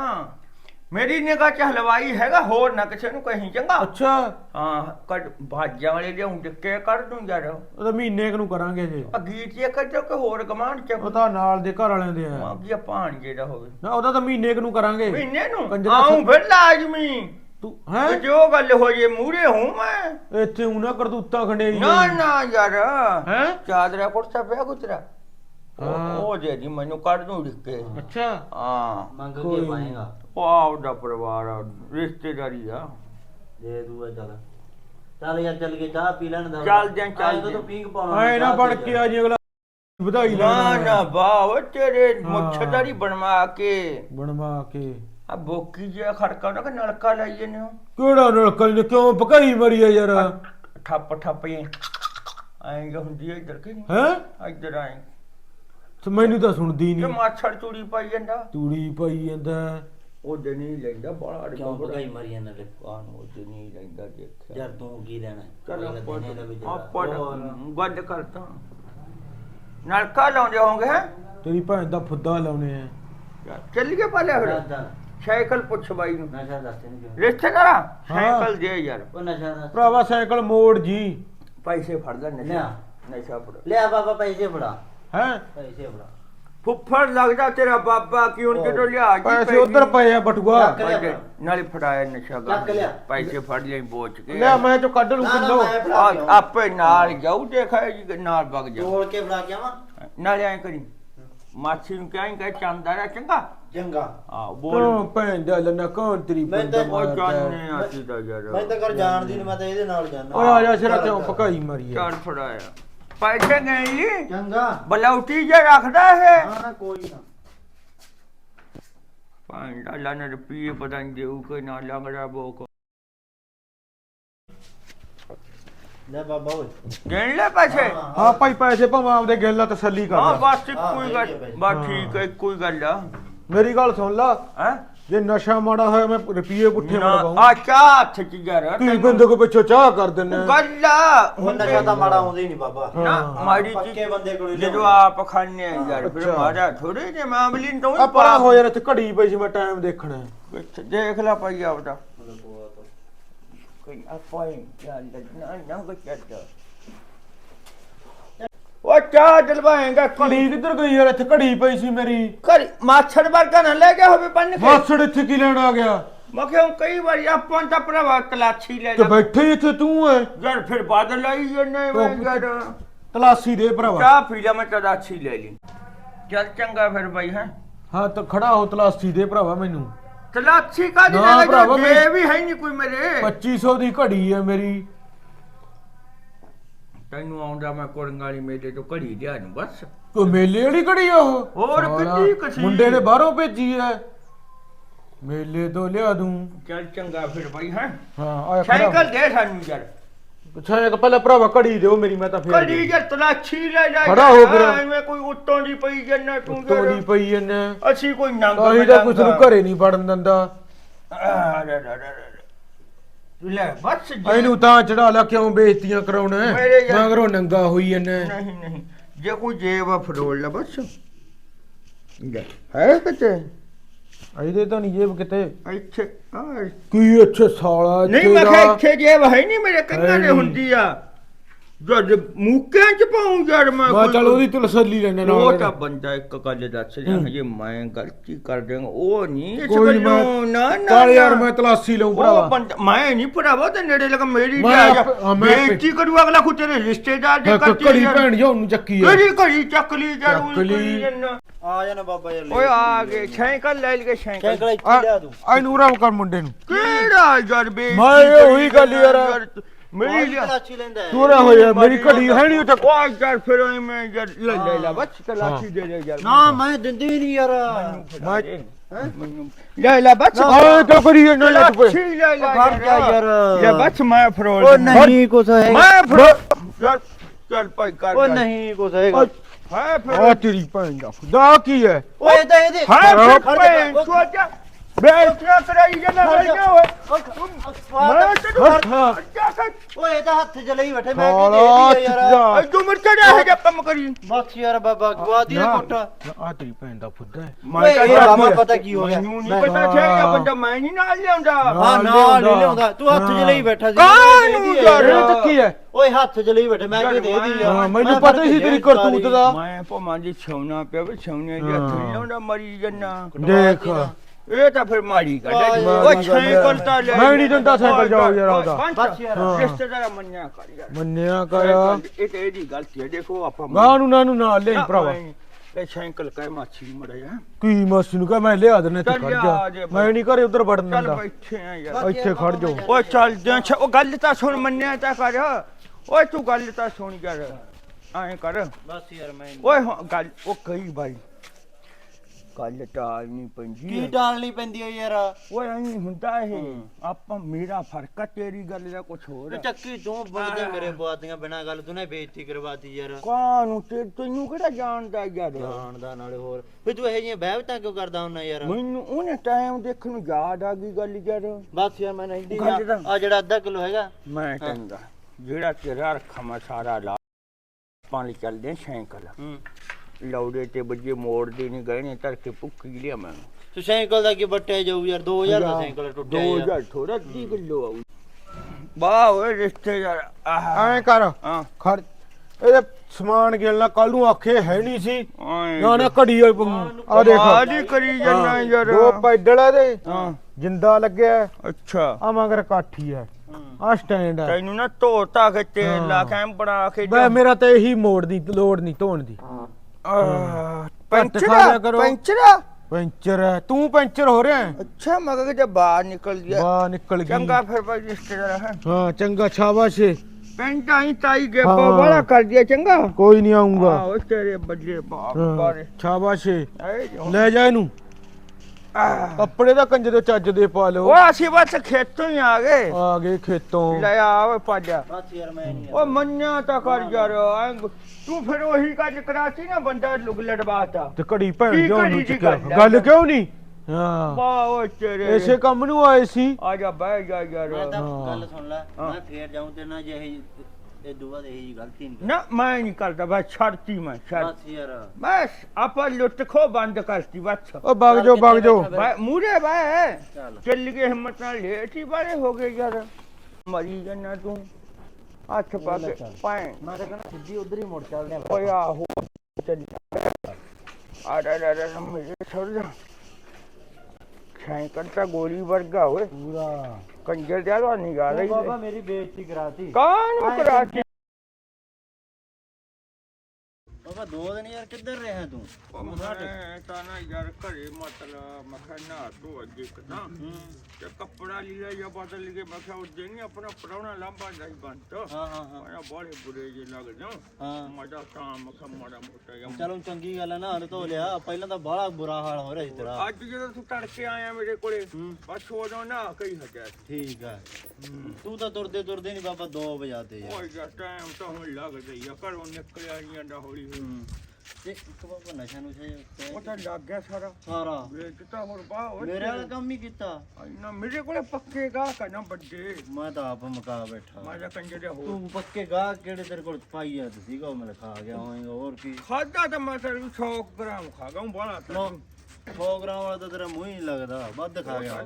ਮੇਰੀ ਨਿਗਾਹ ਚ ਹਲਵਾਈ ਹੈਗਾ ਹੋਰ ਨਾ ਕਿਸੇ ਨੂੰ ਕਹੀਂ ਚੰਗਾ? ਅੱਛਾ। ਹਾਂ ਕੱਢ ਭਾਜਾਂ ਵਾਲੇ ਲਿਆਉਂ ਟਿੱਕੇ ਕੱਢ ਦੂੰ ਯਾਰ। ਉਹ ਤਾਂ ਮਹੀਨੇ ਕੁ ਨੂੰ ਕਰਾਂਗੇ ਜੀ। ਅਗੀਤ ਜੇ ਕੱਢੋ ਕਿ ਹੋਰ ਕਮਾਂਡ ਚ? ਉਹ ਤਾਂ ਨਾਲ ਦੇ ਘਰ ਵਾਲਿਆਂ ਦੇ ਆ। ਮਾਗੀਆ ਭਾਣਜੇ ਦਾ ਹੋਵੇ। ਨਾ ਉਹਦਾ ਤਾਂ ਮਹੀਨੇ ਕੁ ਨੂੰ ਕਰਾਂਗੇ। ਮਹੀਨੇ ਨੂੰ? ਕੰਜਰ ਦਾ ਆਉਂ ਫਿਰ ਲਾਜ਼ਮੀ। ਤੂੰ ਹੈ? ਤੇ ਜੋ ਗੱਲ ਹੋ ਜੇ ਮੂਰੇ ਹੂੰ ਮੈਂ। ਇੱਥੇ ਉਹ ਨਾ ਕਰਤੂਤਾਂ ਖੰਡੇਰੀ ਨਾ ਨਾ ਯਾਰ। ਹੈ? ਚਾਦਰਾ ਕੁੜਤਾ ਪਿਆ ਗੁਜਰਾ ਹਾਂ। ਉਹ ਜੇ ਜੀ ਮੈਨੂੰ ਕੱਢ ਦੂੰ ਟਿੱਕੇ ਅੱਛਾ। ਹਾਂ। ਮੰਗ ਕੋਈ ਕੇ ਪਾਏਗਾ। ਉਹ ਆਪਦਾ ਪਰਿਵਾਰ ਆ ਰਿਸ਼ਤੇਦਾਰੀ ਆ। ਦੇ ਦੂਗਾ ਚੱਲ। ਚੱਲ ਯਾਰ ਚੱਲ ਕੇ ਚਾਹ ਪੀ ਲੈਣ ਦਾ। ਆਂ, ਚੱਲਦੇ ਆਏਂ ਤਾਂ। ਪੀਂਗ ਪਾਉਣਾ ਐ ਨਾ ਬਣ ਕੇ ਆ ਜੀ ਅਗਲਾ ਵਧਾਈ ਨਾ ਲੈਣਾ ਨਾ ਬਾਹ ਤੇਰੇ। ਮੁੱਛਦਾਰੀ ਬਣਵਾ ਕੇ। ਬਣਵਾ ਕੇ। ਆ ਬੋਕੀ ਜਿਹਾ ਖੜਕਾ ਨਾ ਕਿ ਨਲਕਾ ਲਾਈਏ ਨੇ ਕਿਹੜਾ ਨਲਕਾ ਨੇ ਕਿਉਂ ਭਕਾਈ ਮਰੀ ਆ ਯਾਰ? ਠੱਪ ਠੱਪ ਜੇ ਆਏਗਾ ਹੁੰਦੀ ਹੈ ਇੱਧਰ ਕਿ ਨਹੀਂ? ਹੈ? ਇੱਧਰ ਆਏ। ਤੇ ਮੈਨੂੰ ਤਾਂ ਸੁਣਦੀ ਕਿ ਨਹੀਂ ਮਾਛੜ ਚੂੜੀ ਪਾਈ ਜਾਂਦਾ। ਤੂੜੀ ਪਾਈ ਜਾਂਦਾ। ਉਹ ਦਿਨ ਹੀ ਲੈਂਦਾ ਬੜਾ ਅੜਕਾ ਕਿਉਂ? ਭਗਾਈ ਮਾਰੀ ਜਾਂਦਾ ਲੈ ਕਾਨ ਉਹ ਦਿਨ ਹੀ ਲੈਂਦਾ ਦੇਖਿਆ। ਯਾਰ ਤੂੰ ਕੀ ਲੈਣਾ? ਚਲ ਆਪਾਂ ਗੱਲ ਕਰਤਾ ਨਲਕਾ ਲਾਉਂਦੇ ਹੋਗੇ ਹੈ? ਤੇਰੀ ਭੈਣ ਦਾ ਫੁੱਦਾ ਲਾਉਣੇ ਆ। ਚੱਲ ਕੇ ਪਾਲਿਆ ਚੱਲ, ਫਿਰ। ਸਾਈਕਲ ਪੁੱਛ ਬਾਈ ਨੂੰ। ਨਸ਼ਾ ਦੱਸ ਤੈਨੂੰ ਕਿਉਂ? ਰਿਸ਼ਤੇਦਾਰਾ। ਸਾਈਕਲ ਦੇ ਯਾਰ। ਉਹ ਨਸ਼ਾ ਦੱਸ। ਭਰਾਵਾ ਸਾਈਕਲ ਮੋੜ ਜੀ। ਪੈਸੇ ਫੜ ਲੈ ਨਸ਼ਾ। ਲਿਆ। ਨਸ਼ਾ ਫੜ। ਲਿਆ ਬਾਬਾ ਪੈਸੇ ਫੜਾ। ਹੈ? ਪੈਸੇ ਫੜਾ ਫੁੱਫੜ ਲੱਗਦਾ ਤੇਰਾ ਬਾਬਾ ਕਿਉਂ ਕਿਤੋਂ ਲਿਆ? ਜੀ ਪੈਸੇ ਉਧਰ ਪਏ ਆ ਬਟੂਆ। ਚੱਕ ਲਿਆ। ਨਾਲੇ ਫੜਾਇਆ ਨਸ਼ਾ ਕਰ ਚੱਕ ਲਿਆ। ਪੈਸੇ ਫੜ ਲਈ ਬੋਚ ਕੇ ਲੈ ਮੈਂ ਚੋ ਕੱਢ ਲੂ ਨਾ, ਨਾ, ਕਿਲੋ ਮੈਂ ਫੜਾ ਆ- ਕੇ ਆਊਂ। ਆਪੇ ਨਾਲ ਜਾਊ ਦੇਖਾਇਆ ਜੀ ਨਾਲ ਵਗ ਜਾ ਤੋੜ ਕੇ ਫੜਾ ਕੇ ਆਵਾਂ? ਨਾਲੇ ਐ ਕਰੀ। ਮਾਛੀ ਨੂੰ ਕਹਿਂ ਕਿ ਚੰਦਾਰਾ ਚੰਗਾ ਚੰਗਾ? ਆ ਬੋਲ ਕਿਉਂ ਭੈਣ ਦਾ ਲੰਨਾ ਕੌਣ ਤੇਰੀ ਮੈਂ ਬੰਦਾ ਤਾਂ- ਉਹ ਮਾਰਦਾ ਜਾਣੇ ਹੈ? ਆ ਸਿੱਧਾ ਯਾਰ। ਮੈਂ ਤਾਂ ਕਰ ਜਾਣਦੀ ਨਹੀਂ ਮੈਂ ਤਾਂ ਇਹਦੇ ਨਾਲ ਜਾਣਾ ਓਏ ਆ ਜਾ ਸਿਰਾ ਕਿਉਂ ਭਕਾਈ ਮਾਰੀ ਆ ਫੜਾਇਆ। ਪੈਸੇ ਜੀ ਚੰਗਾ। ਬਲੌਟੀ ਜੇ ਰੱਖਦਾ ਹੈ ਹਾਂ ਨਾ ਕੋਈ ਨਾ। ਪੰਜ ਲਾਣਾ ਰੁਪਏ ਪਤਾ ਨਹੀਂ ਦੇਊ ਕਿ ਨਾ ਲੰਗੜਾ ਬੋਕ। ਲੈ ਬਾਬਾ ਓਏ। ਗਿਣ ਲੈ ਪੈਸੇ? ਹਾਂ ਭਾਈ ਪੈਸੇ ਭਾਵੇਂ ਆਪਦੇ ਗਿੱਲ ਨਾਲ ਤਸੱਲੀ ਕਰ ਹਾਂ ਲੈ। ਬਸ ਹਾਂ, ਕੋਈ ਹੈਗੀ ਗੱਲ। ਬਸ ਠੀਕ ਹੈ ਕੋਈ ਗੱਲ ਆ। ਮੇਰੀ ਗੱਲ ਸੁਣ ਲਾ। ਹੈ? ਜੇ ਨਸ਼ਾ ਮਾੜਾ ਹੋਇਆ ਮੈਂ ਰੁਪਏ ਪੁੱਠੇ ਮੜਵਾਉਂ ਆ ਚਾਹ ਹੱਥ ਚ ਯਾਰ ਬੰਦੇ ਕੋ ਪਿੱਛੋਂ ਚਾਹ ਕਰ ਦਿੰਨੇ। ਗੱਲ ਉਹ ਨਸ਼ਾ ਤਾਂ ਮਾੜਾ ਆਉਂਦਾ ਹੀ ਨਹੀਂ ਬਾਬਾ ਨਾ ਹਾਂ। ਮਾੜੀ ਪੱਕੇ ਚੀਜ਼ ਬੰਦੇ ਕੋਲ ਹੀ ਜਦੋਂ। ਆਪ ਖਾਣੇ ਆ ਯਾਰ ਫਿਰ। ਮਾੜਾ ਥੋੜੇ ਜੇ ਮਾਮਲੇ ਨੂੰ ਆ ਤੋਂ ਪਰਾਂ ਹੋ ਯਾਰ ਇੱਥੇ ਘੜੀ ਪਈ ਸੀ ਮੈਂ ਟਾਈਮ ਦੇਖਣਾ ਦੇਖ ਲੈ ਭਾਈ ਆਪਦਾ ਕੋਈ ਆਪਾਂ ਹੀ ਚੱਲ ਨਾ ਨਾ ਕੋ ਚੱਲ ਉਹ ਚਾਹ ਜਲਵਾਏਗਾ ਘੜੀ ਕਿੱਧਰ ਗਈ ਯਾਰ? ਇੱਥੇ ਘੜੀ ਪਈ ਸੀ ਮੇਰੀ। ਕਰ ਮਾਛੜ ਵਰਗਾ ਨਾ ਲੈ ਗਿਆ ਹੋਵੇ ਬੰਨ ਕੇ। ਮਾਸੜ ਇੱਥੇ ਕੀ ਲੈਣ ਆ ਗਿਆ? ਮੈਂ ਕਿਹਾ ਕਈ ਵਾਰੀ ਆਪਾਂ ਤਾਂ ਭਰਾਵਾ ਤਲਾਸ਼ੀ ਲੈ ਤੇ ਬੈਠੇ ਇੱਥੇ ਤੂੰ ਐ। ਯਾਰ ਫਿਰ ਬਾਦਲ ਆਈ ਜਨੇ ਮੈਂ ਉਹ ਯਾਰ। ਤਲਾਸੀ ਦੇ ਭਰਾਵਾ। ਚਾਹ ਪੀ ਲਿਆ ਮੈਂ ਤਲਾਸ਼ੀ ਲੈ ਲਈ। ਚੱਲ ਚੰਗਾ ਫਿਰ ਬਾਈ ਹੈ? ਹਾਂ ਤਾਂ ਖੜਾ ਹੋ ਤਲਾਸੀ ਦੇ ਭਰਾਵਾ ਮੈਨੂੰ। ਤਲਾਸ਼ੀ ਕਾ ਦੀ ਨਾ ਲੈ ਭਰਾਵਾ, ਮੈਂ- ਵੀ ਹੈ ਨਹੀਂ ਕੋਈ ਮੇਰੇ। 2500 ਦੀ ਘੜੀ ਐ ਮੇਰੀ। ਤੈਨੂੰ ਆਉਂਦਾ ਮੈਂ ਕੋੜੰਗ ਵਾਲੀ ਮੇਲੇ ਤੋਂ ਘੜੀ ਲਿਆ ਨੂੰ ਬਸ। ਕੋਈ ਮੇਲੇ ਵਾਲੀ ਘੜੀ ਆ ਉਹ? ਹੋਰ ਸਾਲਾ, ਕਿੱਡੀ ਕੁ ਸੀ? ਮੁੰਡੇ ਨੇ ਬਾਹਰੋਂ ਭੇਜੀ ਐ। ਮੇਲੇ ਤੋਂ ਲਿਆ ਦੂੰ। ਚੱਲ ਚੰਗਾ ਫਿਰ ਬਾਈ ਹੈ? ਹਾਂ ਆ ਖੜਾ। ਸਾਈਕਲ ਦੇ ਸਾਨੂੰ ਯਾਰ। ਸਾਈਕਲ ਪਹਿਲਾਂ ਭਰਾਵਾ ਘੜੀ ਦਿਓ ਮੇਰੀ ਮੈਂ ਤਾਂ ਫੇਰ ਘੜੀ ਜੇ ਤਲਾਸ਼ੀ ਲੈ ਜਾ ਖੜਾ ਹੋ ਫਿਰ। ਐਵੇਂ ਕੋਈ ਉੱਤੋਂ ਦੀ ਪਈ ਜੰਨਾ ਤੂੰ ਉੱਤੋਂ ਯਾਰ। ਦੀ ਪਈ ਇਹਨੇ ਅਸੀਂ ਕੋਈ ਨੰਗ ਅਸੀਂ ਤਾਂ ਕੁਛ ਨੂੰ ਘਰੇ ਨਹੀਂ ਵੜਨ ਦਿੰਦਾ। ਲੈ ਬਸ ਜੀ। ਇਹਨੂੰ ਤਾਂ ਚੜਾ ਲਿਆ ਕਿਉਂ ਬੇਇੱਜ਼ਤੀਆਂ ਕਰਾਉਣਾ? ਮੇਰੇ ਯਾਰ- ਮਗਰੋਂ ਨੰਗਾ ਹੋਈ ਇਹਨੇ। ਨਹੀਂ ਨਹੀਂ। ਜੇ ਕੋਈ ਜੇਬ ਫਰੋਲ ਲੈ ਬਸ। ਲੈ ਹੈ ਕਿਤੇ? ਇਹਦੇ ਤਾਂ ਨਹੀਂ ਜੇਬ ਕਿਤੇ। ਇੱਥੇ ਆ ਕੀ ਅੱਛਾ ਸਾਲਾ ਨਹੀਂ ਮੈਂ ਤੇਰਾ। ਕਿਹਾ ਇੱਥੇ ਜੇਬ ਹੈ ਨਹੀਂ ਮੇਰੇ ਕੰਨਾਂ ਹੈ ਨੇ ਨਹੀਂ। ਹੁੰਦੀ ਆ। ਜਦ ਮੂਕਿਆਂ ਚ ਪਾਉਂ ਯਾਰ ਮੈਂ ਮੈਂ ਕੋਈ- ਚਲ ਉਹਦੀ ਤਸੱਲੀ ਲੈਣੇ ਉਹ ਨਾਲ ਤਾਂ ਬੰਦਾ ਇੱਕ ਗੱਲ ਦੱਸ ਹੂੰ। ਹਜੇ ਮੈਂ ਗਲਤੀ ਕਰ ਦਿਆਂਗਾ ਉਹ ਨਹੀਂ ਇਸ ਕੋਈ ਨੀ, ਨਾ ਚੱਲ ਯਾਰ। ਮੈਂ ਤਲਾਸੀ ਲਊਂ ਉਹ ਭਰਾਵਾ ਬੰਦਾ ਮੈਂ ਨਹੀਂ ਭਰਾਵਾ ਤੇ ਨੇੜੇ ਲਗਾ ਮੇਰੀ ਜਾ ਬੇਇੱਜ਼ਤੀ ਕਰੂ ਅਗਲਾ ਕੋ ਤੇਰੇ ਰਿਸ਼ਤੇਦਾਰ ਦੇ ਕਰਤੀ ਘੜੀ। ਭੈਣ ਜੋ ਉਹਨੂੰ ਚੱਕੀ ਆ ਕਿਹੜੀ ਘੜੀ ਚੱਕ ਲਈ ਉਹ। ਕਰੀ ਜੰਨਾ। ਆ ਜਾਣਾ ਬਾਬਾ ਲੈ ਓਏ ਆ ਗਏ ਸਾਈਕਲ ਲੈ ਲਗੇ ਸਾਈਕਲ ਸਾਈਕਲ ਇੱਥੇ ਲਿਆ ਦੂੰ ਆਈ ਨੂਰਾ ਕਰ ਮੁੰਡੇ ਨੂੰ ਕਿਹੜਾ ਯਾਰ ਮੈਂ ਉਹੀ ਗੱਲ ਯਾਰ। ਮੇਰੀ ਲਿਆ। ਤਲਾਸ਼ੀ ਲੈਂਦਾ ਹੈ। ਤੂੰ ਨਾ ਹੋ ਯਾਰ ਮੇਰੀ ਘੜੀ ਹੈ ਨਹੀਂ ਉੱਥੇ। ਉਹ ਯਾਰ ਫਿਰ ਐਂ ਮੈਂ ਯਾਰ ਲੈ ਲੈ ਲੈ ਬਸ ਤਲਾਸ਼ੀ ਦੇ ਦੇ ਯਾਰ। ਨਾ ਮੈਂ ਦਿੰਦੀ ਨਹੀਂ ਯਾਰ। ਮੈਂ ਮੈਨੂੰ ਲੈ ਲੈ ਬਸ। ਆਏ ਕਿਉਂ ਕਰੀ ਇਹਨਾਂ ਨੇ ਤੂੰ ਤਲਾਸ਼ੀ ਲੈ ਲੈ ਖੜ ਜਾ ਯਾਰ। ਲੈ ਬਸ ਮੈਂ ਫਰੋਲ ਉਹ। ਨਹੀਂ ਕੁਛ ਹੈ ਮੈਂ ਫਰੋਲ ਯਾਰ ਚੱਲ ਭਾਈ ਕਰ ਉਹ। ਨਹੀਂ ਕੁਛ ਹੈਗਾ। ਹੈ ਫਿਰ। ਆ ਤੇਰੀ ਭੈਣ ਦਾ ਖੁਦਾ ਕੀ ਹੈ? ਓਏ ਤਾਂ ਇਹਦੇ ਹੈ ਫਿਰ ਜਾ, ਭੈਣ ਚੋਦ ਬੇਇੱਜ਼ਤੀਆਂ ਕਰਾਈ ਜਾਂਦਾ ਬੈਠਾ ਓਏ ਮੈਂ ਤੈਨੂੰ ਓਏ ਇਹ ਤਾਂ ਹੱਥ ਚ ਲਈ ਬੈਠੇ ਮੈਂ ਸਾਲਾ ਕੀ ਦੇ ਯਾਰ। ਚੀਜ਼ਾਂ। ਤੂੰ ਮਿਰਚਾ ਜਾ ਜਾ ਕੰਮ ਕਰੀ। ਬਸ ਯਾਰ ਬਾਬਾ ਗਵਾਦੀ ਨਾ ਕੋਟਾ ਆ ਤੇਰੀ ਭੈਣ ਦਾ ਫੁੱਦਾ ਹੈ। ਓਏ ਇਹ ਬਾਬਾ ਪਤਾ ਕੀ ਹੋ ਗਿਆ? ਮੈਨੂੰ ਨਹੀਂ ਪਤਾ ਛੇਗਾ ਬੰਦਾ ਮੈਂ ਨਹੀਂ ਨਾਲ ਲਿਆਉਂਦਾ। ਹਾਂ ਨਾਲ ਨਹੀਂ ਲਿਆਉਂਦਾ। ਤੂੰ ਹੱਥ ਚ ਲਈ ਬੈਠਾ ਸੀ। ਕਾਹਨੂੰ ਯਾਰ? ਇਹ ਤਾਂ ਕੀ ਹੈ? ਓਏ ਹੱਥ ਚ ਲਈ ਬੈਠੇ ਮੈਂ ਕਿ ਦੇ ਦੀ ਲਿਆ ਹਾਂ, ਮੈਨੂੰ ਪਤਾ ਹੀ ਸੀ ਤੇਰੀ ਕਰਤੂਤ ਦਾ। ਮੈਂ ਭਮਾਂ ਦੀ ਛਾਉਣਾ ਪਿਆ ਵੀ ਛਾਉਣੇ ਦੀ ਹੱਥ ਨਹੀਂ ਲਾਉਂਦਾ ਮਰੀ ਜੰਨਾ ਦੇਖ। ਇਹ ਤਾਂ ਫਿਰ ਕੱਢ ਯਾਰ, ਉਹ ਸਾਈਕਲ ਤਾਂ ਲੈ ਮੈਂ ਨਹੀਂ ਦਿੰਦਾ ਸਾਈਕਲ ਜਾਓ ਯਾਰ। ਬਸ ਯਾਰ। ਰਿਸ਼ਤੇਦਾਰ ਮੰਨਿਆ ਕਰ ਯਾਰ। ਮੰਨਿਆ ਕਰ। ਇਹ ਤੇ ਇਹਦੀ ਗਲਤੀ ਹੈ। ਦੇਖੋ ਆਪਾਂ ਗਾਂ ਨੂੰ ਨਾ ਨੂੰ ਨਾਲ ਲੈ ਭਰਾਵਾ। ਇਹ ਸਾਈਕਲ ਕਾ ਮਾਛੀ ਮੜਿਆ ਕੀ ਮਾਸੀ ਨੂੰ ਕਹ? ਮੈਂ ਲਿਆ ਦੇਣੇ ਤੇ ਚੱਲ ਖੜ ਜਾ, ਜਾ। ਜੇ ਮੈਂ ਨਹੀਂ ਘਰੇ ਉਧਰ ਵੜਨ ਚੱਲ ਦਿੰਦਾ। ਬੈਠੇ ਆ ਯਾਰ। ਇੱਥੇ ਖੜ ਜਾਓ। ਓਏ ਚੱਲ ਜਾ। ਛ- ਉਹ ਗੱਲ ਤਾਂ ਸੁਣ ਮੰਨਿਆ ਤਾਂ ਕਰ। ਓਏ ਤੂੰ ਗੱਲ ਤਾਂ ਸੁਣ ਯਾਰ। ਐਂ ਕਰ। ਬਸ ਯਾਰ ਮੈਂ ਓਏ ਹਾਂ, ਗੱਲ ਉਹ ਕਈ ਬਾਈ। ਗੱਲ ਟਾਲ ਨਹੀਂ ਕੀ ਪੈਂਦੀ ਡਾਲਣੀ ਪੈਂਦੀ ਓ ਯਾਰ? ਓਏ ਐਂ ਹੁੰਦਾ ਇਹ। ਆਪਾਂ ਮੇਰਾ ਫ਼ਰਕ ਆ ਤੇਰੀ ਗੱਲ ਦਾ ਕੁਝ ਹੋਰ ਆ। ਚੱਕੀ ਤੂੰ ਬੋਲਦੇ ਮੇਰੇ ਬਾਤੀਆਂ ਬਿਨਾ ਗੱਲ ਤੂੰ ਨੇ ਬੇਇੱਜ਼ਤੀ ਕਰਵਾਤੀ ਯਾਰ। ਕਾਹਨੂੰ? ਤੇ ਤੈਨੂੰ ਕਿਹੜਾ ਜਾਣਦਾ ਯਾਰ? ਜਾਣਦਾ ਨਾਲੇ ਹੋਰ। ਵੀ ਤੂੰ ਇਹੋ ਜਿਹੀਆਂ ਬਹਿਬਤਾਂ ਕਿਉਂ ਕਰਦਾ ਹੁੰਨਾ ਯਾਰ? ਮੈਨੂੰ ਉਹਨੇ ਟਾਈਮ ਦੇਖਣ ਨੂੰ ਯਾਦ ਆ ਗਈ ਗੱਲ ਯਾਰ। ਬਸ ਯਾਰ ਮੈਂ ਨਹੀਂ ਗੱਲ ਤਾਂ- ਆ ਜਿਹੜਾ ਅੱਧਾ ਕਿਲੋ ਹੈਗਾ। ਮੈਂ ਕਹਿੰਦਾ ਜਿਹੜਾ ਤੇਰਾ ਰੱਖਾ ਮੈਂ ਸਾਰਾ ਲਾ ਪਾਣੀ ਚੱਲਦੇ ਆਂ ਸਾਈਕਲ। ਹੂੰ। ਲੌੜੇ ਤੇ ਬੱਜੇ ਮੋੜਦੇ ਨਹੀਂ ਗਏ ਨੇ ਧਰ ਕੇ ਭੁੱਖੀ ਲਿਆ ਮੈਂ। ਤੂੰ ਸਾਈਕਲ ਦਾ ਕੀ ਬੱਟਿਆ ਜਾਊ ਯਾਰ? 2000 ਦਾ ਸਾਈਕਲ ਟੁੱਟਿਆ ਯਾਰ। 2000 ਥੋੜਾ 30 ਕਿਲੋ ਆਉ ਵਾਹ ਓਏ ਰਿਸ਼ਤੇਦਾਰ ਐਂ ਕਰ। ਖੜ। ਇਹਦੇ ਸਮਾਨ ਗਿਣਨਾ ਕੱਲ ਨੂੰ ਆਖੇ ਹੈ ਨਹੀਂ ਸੀ। ਨਾ ਨਾ ਘੜੀ ਹੋਈ ਪੰਗੂ ਆ ਦੇਖ। ਆਦੀ ਕਰੀ ਜੰਨਾ ਯਾਰ। ਦੋ ਪੈਡਲ ਆ ਦੇ ਹਾਂ। ਜਿੰਦਾ ਲੱਗਿਆ। ਅੱਛਾ। ਆ ਮਗਰ ਕਾਠੀ ਹੈ। ਆ ਸਟੈਂਡ ਹੈ ਤੈਨੂੰ ਨਾ ਧੋਤਾ ਕੇ ਤੇਲ। ਲਾ ਕੇ ਬਣਾ ਕੇ ਬਈ ਮੇਰਾ ਤਾਂ ਇਹੀ ਮੋੜ ਦੀ ਲੋੜ ਨਹੀਂ ਧੋਣ ਦੀ। ਆਹ, ਪੈਂਚਰ ਲਿਆ ਕਰੋ। ਪੈਂਚਰ ਪੈਂਚਰ ਹੈ। ਤੂੰ ਪੈਂਚਰ ਹੋ ਰਿਹਾ ਹੈ? ਅੱਛਾ ਮਗਰ ਜੇ ਬਾਹਰ ਨਿਕਲ ਗਿਆ ਵਾਹ ਨਿਕਲ ਗਈ ਚੰਗਾ ਫਿਰ ਭਾਈ ਰਿਸ਼ਤੇਦਾਰ ਹੈ। ਹਾਂ ਚੰਗਾ ਸ਼ਾਬਾਸ਼। ਏ। ਪੈਂਟਾਂ ਹੀ ਤਾਈ ਕੇ ਹਾਂ। ਬੜਾ ਕਰ ਦਿਆ ਚੰਗਾ। ਕੋਈ ਨਹੀਂ ਆਉਂਗਾ ਆਹੋ ਤੇਰੇ ਬੱਲੇ ਬਾਪ ਹਾਂ, ਬਾਰੇ। ਸ਼ਾਬਾਸ਼। ਏ। ਐ ਜੋ ਲੈ ਜਾ ਇਹਨੂੰ। ਕੱਪੜੇ ਦਾ ਕੰਜ ਦੇ ਚੱਜ ਦੇ ਪਾ ਲਓ। ਉਹ ਅਸੀਂ ਬਸ ਖੇਤੋਂ ਹੀ ਆ ਗਏ। ਆ ਗਏ ਖੇਤੋਂ। ਲੈ ਆਵੇ ਪਾਜਾ ਬਸ ਯਾਰ ਮੈਂ ਨਹੀਂ ਉਹ ਮੰਨਿਆ ਤਾਂ ਕਰ ਯਾਰ ਐਂ ਗ- ਤੂੰ ਫਿਰ ਉਹੀ ਗੱਲ ਕਰਾਤੀ ਨਾ ਬੰਦਾ ਲੁਗ ਲੜਵਾਤਾ। ਤੇ ਘੜੀ ਭੈਣ ਕੀ ਜੋ ਘੜੀ ਨੂੰ ਦੀ ਚੁੱਕਿਆ ਗੱਲ ਹੈ? ਗੱਲ ਕਿਉਂ ਨਹੀਂ? ਹਾਂ। ਵਾਹ ਓ ਤੇਰੇ। ਇਸੇ ਕੰਮ ਨੂੰ ਆਏ ਸੀ। ਆ ਜਾ ਬਹਿ ਜਾ ਯਾਰ। ਮੈਂ ਤਾਂ ਹਾਂ। ਗੱਲ ਸੁਣ ਲੈ ਹਾਂ। ਮੈਂ ਫੇਰ ਜਾਊਂ ਤੇ ਨਾ ਜੇ ਇਹ ਦੁਆ ਦੇ ਇਹ ਗਲਤੀ ਨਹੀਂ ਨਾ ਮੈਂ ਨਹੀਂ ਕਰਦਾ ਬਸ ਛੱਡਤੀ ਮੈਂ ਛੱਡ। ਬਸ ਯਾਰ। ਬਸ ਆਪਾਂ ਲੁੱਟ ਖੋ ਬੰਦ ਕਰਤੀ ਬਸ। ਓ ਵਗ ਜਾਓ ਵਗ ਜਾਓ। ਬਾ- ਮੂਰੇ ਬਾਏ ਚੱਲ। ਚੱਲ ਗਏ ਹਿੰਮਤ ਨਾਲ ਲੇਟ ਹੀ ਬਾਰੇ ਹੋ ਗਏ ਯਾਰ। ਮਰੀ ਜਨਾ ਤੂੰ। ਹੱਥ ਪਾ ਕੇ ਪਾਏ ਮੈਂ ਤਾਂ ਕਹਿੰਦਾ ਸਿੱਧੀ ਉਧਰ ਹੀ ਮੁੜ ਚੱਲਦੇ ਆ ਓਏ ਆਹੋ ਚੱਲ। ਆ ਰਾ ਰਾ ਰਾ ਮੇਰੇ ਛੋੜ ਜਾ ਸਾਈਕਲ ਤਾਂ ਗੋਲੀ ਵਰਗਾ ਓਏ। ਪੂਰਾ। ਕੰਜਰ ਤਾਂ ਨਹੀਂ ਗਾ ਰਹੀ ਬਾਬਾ ਮੇਰੀ ਬੇਇੱਜ਼ਤੀ ਕਰਾਤੀ। ਕਾਹਨੂੰ ਕਰਾਤੀ? ਬਾਬਾ ਦੋ ਦਿਨ ਯਾਰ ਕਿੱਧਰ ਰਿਹਾ ਤੂੰ? ਮੈਂ ਤਾਂ ਨਾ ਯਾਰ ਘਰੇ ਮਤਲਬ ਮੈਂ ਕਿਹਾ ਨਾ ਤੋ। ਕਦਾਂ ਹੂੰ। ਤੇ ਕੱਪੜਾ ਲੀੜਾ ਜਾਂ ਬਦਲ ਕੇ ਮੈਂ ਕਿਹਾ ਉਹ ਨਹੀਂ ਆਪਣਾ ਪੜਾਉਣਾ ਲਾਂਬਾ ਨਹੀਂ ਬੰਤ ਹਾਂ ਹਾਂ ਹਾਂ। ਮੈਂ ਬੜੇ ਬੁਰੇ ਜੇ ਲੱਗ ਜਾ ਹਾਂ। ਮਜ਼ਾ ਤਾਂ ਮੈਂ ਕਿਹਾ ਮਾੜਾ ਮੋਟਾ ਚਲੋ ਚੰਗੀ ਗੱਲ ਹੈ ਨਾ ਹਣ ਧੋ ਲਿਆ। ਪਹਿਲਾਂ ਤਾਂ ਬੜਾ ਬੁਰਾ ਹਾਲ ਹੋ ਰਿਹਾ ਸੀ ਤੇਰਾ। ਅੱਜ ਜਦੋਂ ਤੂੰ ਤੜਕੇ ਆਇਆ ਮੇਰੇ ਕੋਲੇ ਬਸ ਉਦੋਂ ਨਾ ਕਈ ਹਟਿਆ ਠੀਕ ਆ। ਤੂੰ ਤਾਂ ਤੁਰਦੇ ਤੁਰਦੇ ਨਹੀਂ ਬਾਬਾ 2 ਵਜਾਤੇ ਯਾਰ। ਓਏ ਟਾਈਮ ਤਾਂ ਹੁਣ ਲੱਗਦਾ ਹੀ ਆ। ਘਰੋਂ ਨਿਕਲਿਆ ਨਹੀਂ ਹੌਲੀ ਹੌਲੀ ਹੂੰ। ਤੇ ਇੱਕ ਬਾਬਾ ਨਸ਼ਾ ਨੁਸ਼ਾ ਜਿਹਾ ਉਹ ਤਾਂ ਲੱਗ ਗਿਆ ਸਾਰਾ। ਸਾਰਾ। ਵੇਚ ਤਾਂ ਹੁਣ ਬਾ ਓਏ ਮੇਰੇ ਵਾਲਾ ਕੰਮ ਹੀ ਕੀਤਾ। ਇੰਨਾ ਮੇਰੇ ਕੋਲੇ ਪੱਕੇ ਗਾ ਕਰਨਾ ਵੱਡੇ। ਮੈਂ ਤਾਂ ਆਪ ਮਕਾ ਬੈਠਾ। ਮੈਂ ਤਾਂ ਕੰਜਰ ਦੇ ਹੋਰ। ਤੂੰ ਪੱਕੇ ਗਾਹ ਕਿਹੜੇ ਤੇਰੇ ਕੋਲ ਪਾਈ ਆ? ਸੀਗਾ ਉਹ ਮੈਂ ਖਾ ਗਿਆ ਹੋਏਗਾ ਹੋਰ ਕੀ। ਖਾਦਾ ਤਾਂ ਮੈਂ ਤੇਰੇ 100 ਗ੍ਰਾਮ ਖਾ ਗਿਆ ਬਾਲਾ ਨੋ 100 ਗ੍ਰਾਮ ਵਾਲਾ ਤਾਂ ਤੇਰਾ ਮੂੰਹ ਹੀ ਲੱਗਦਾ ਵੱਧ ਖਾ ਗਿਆ।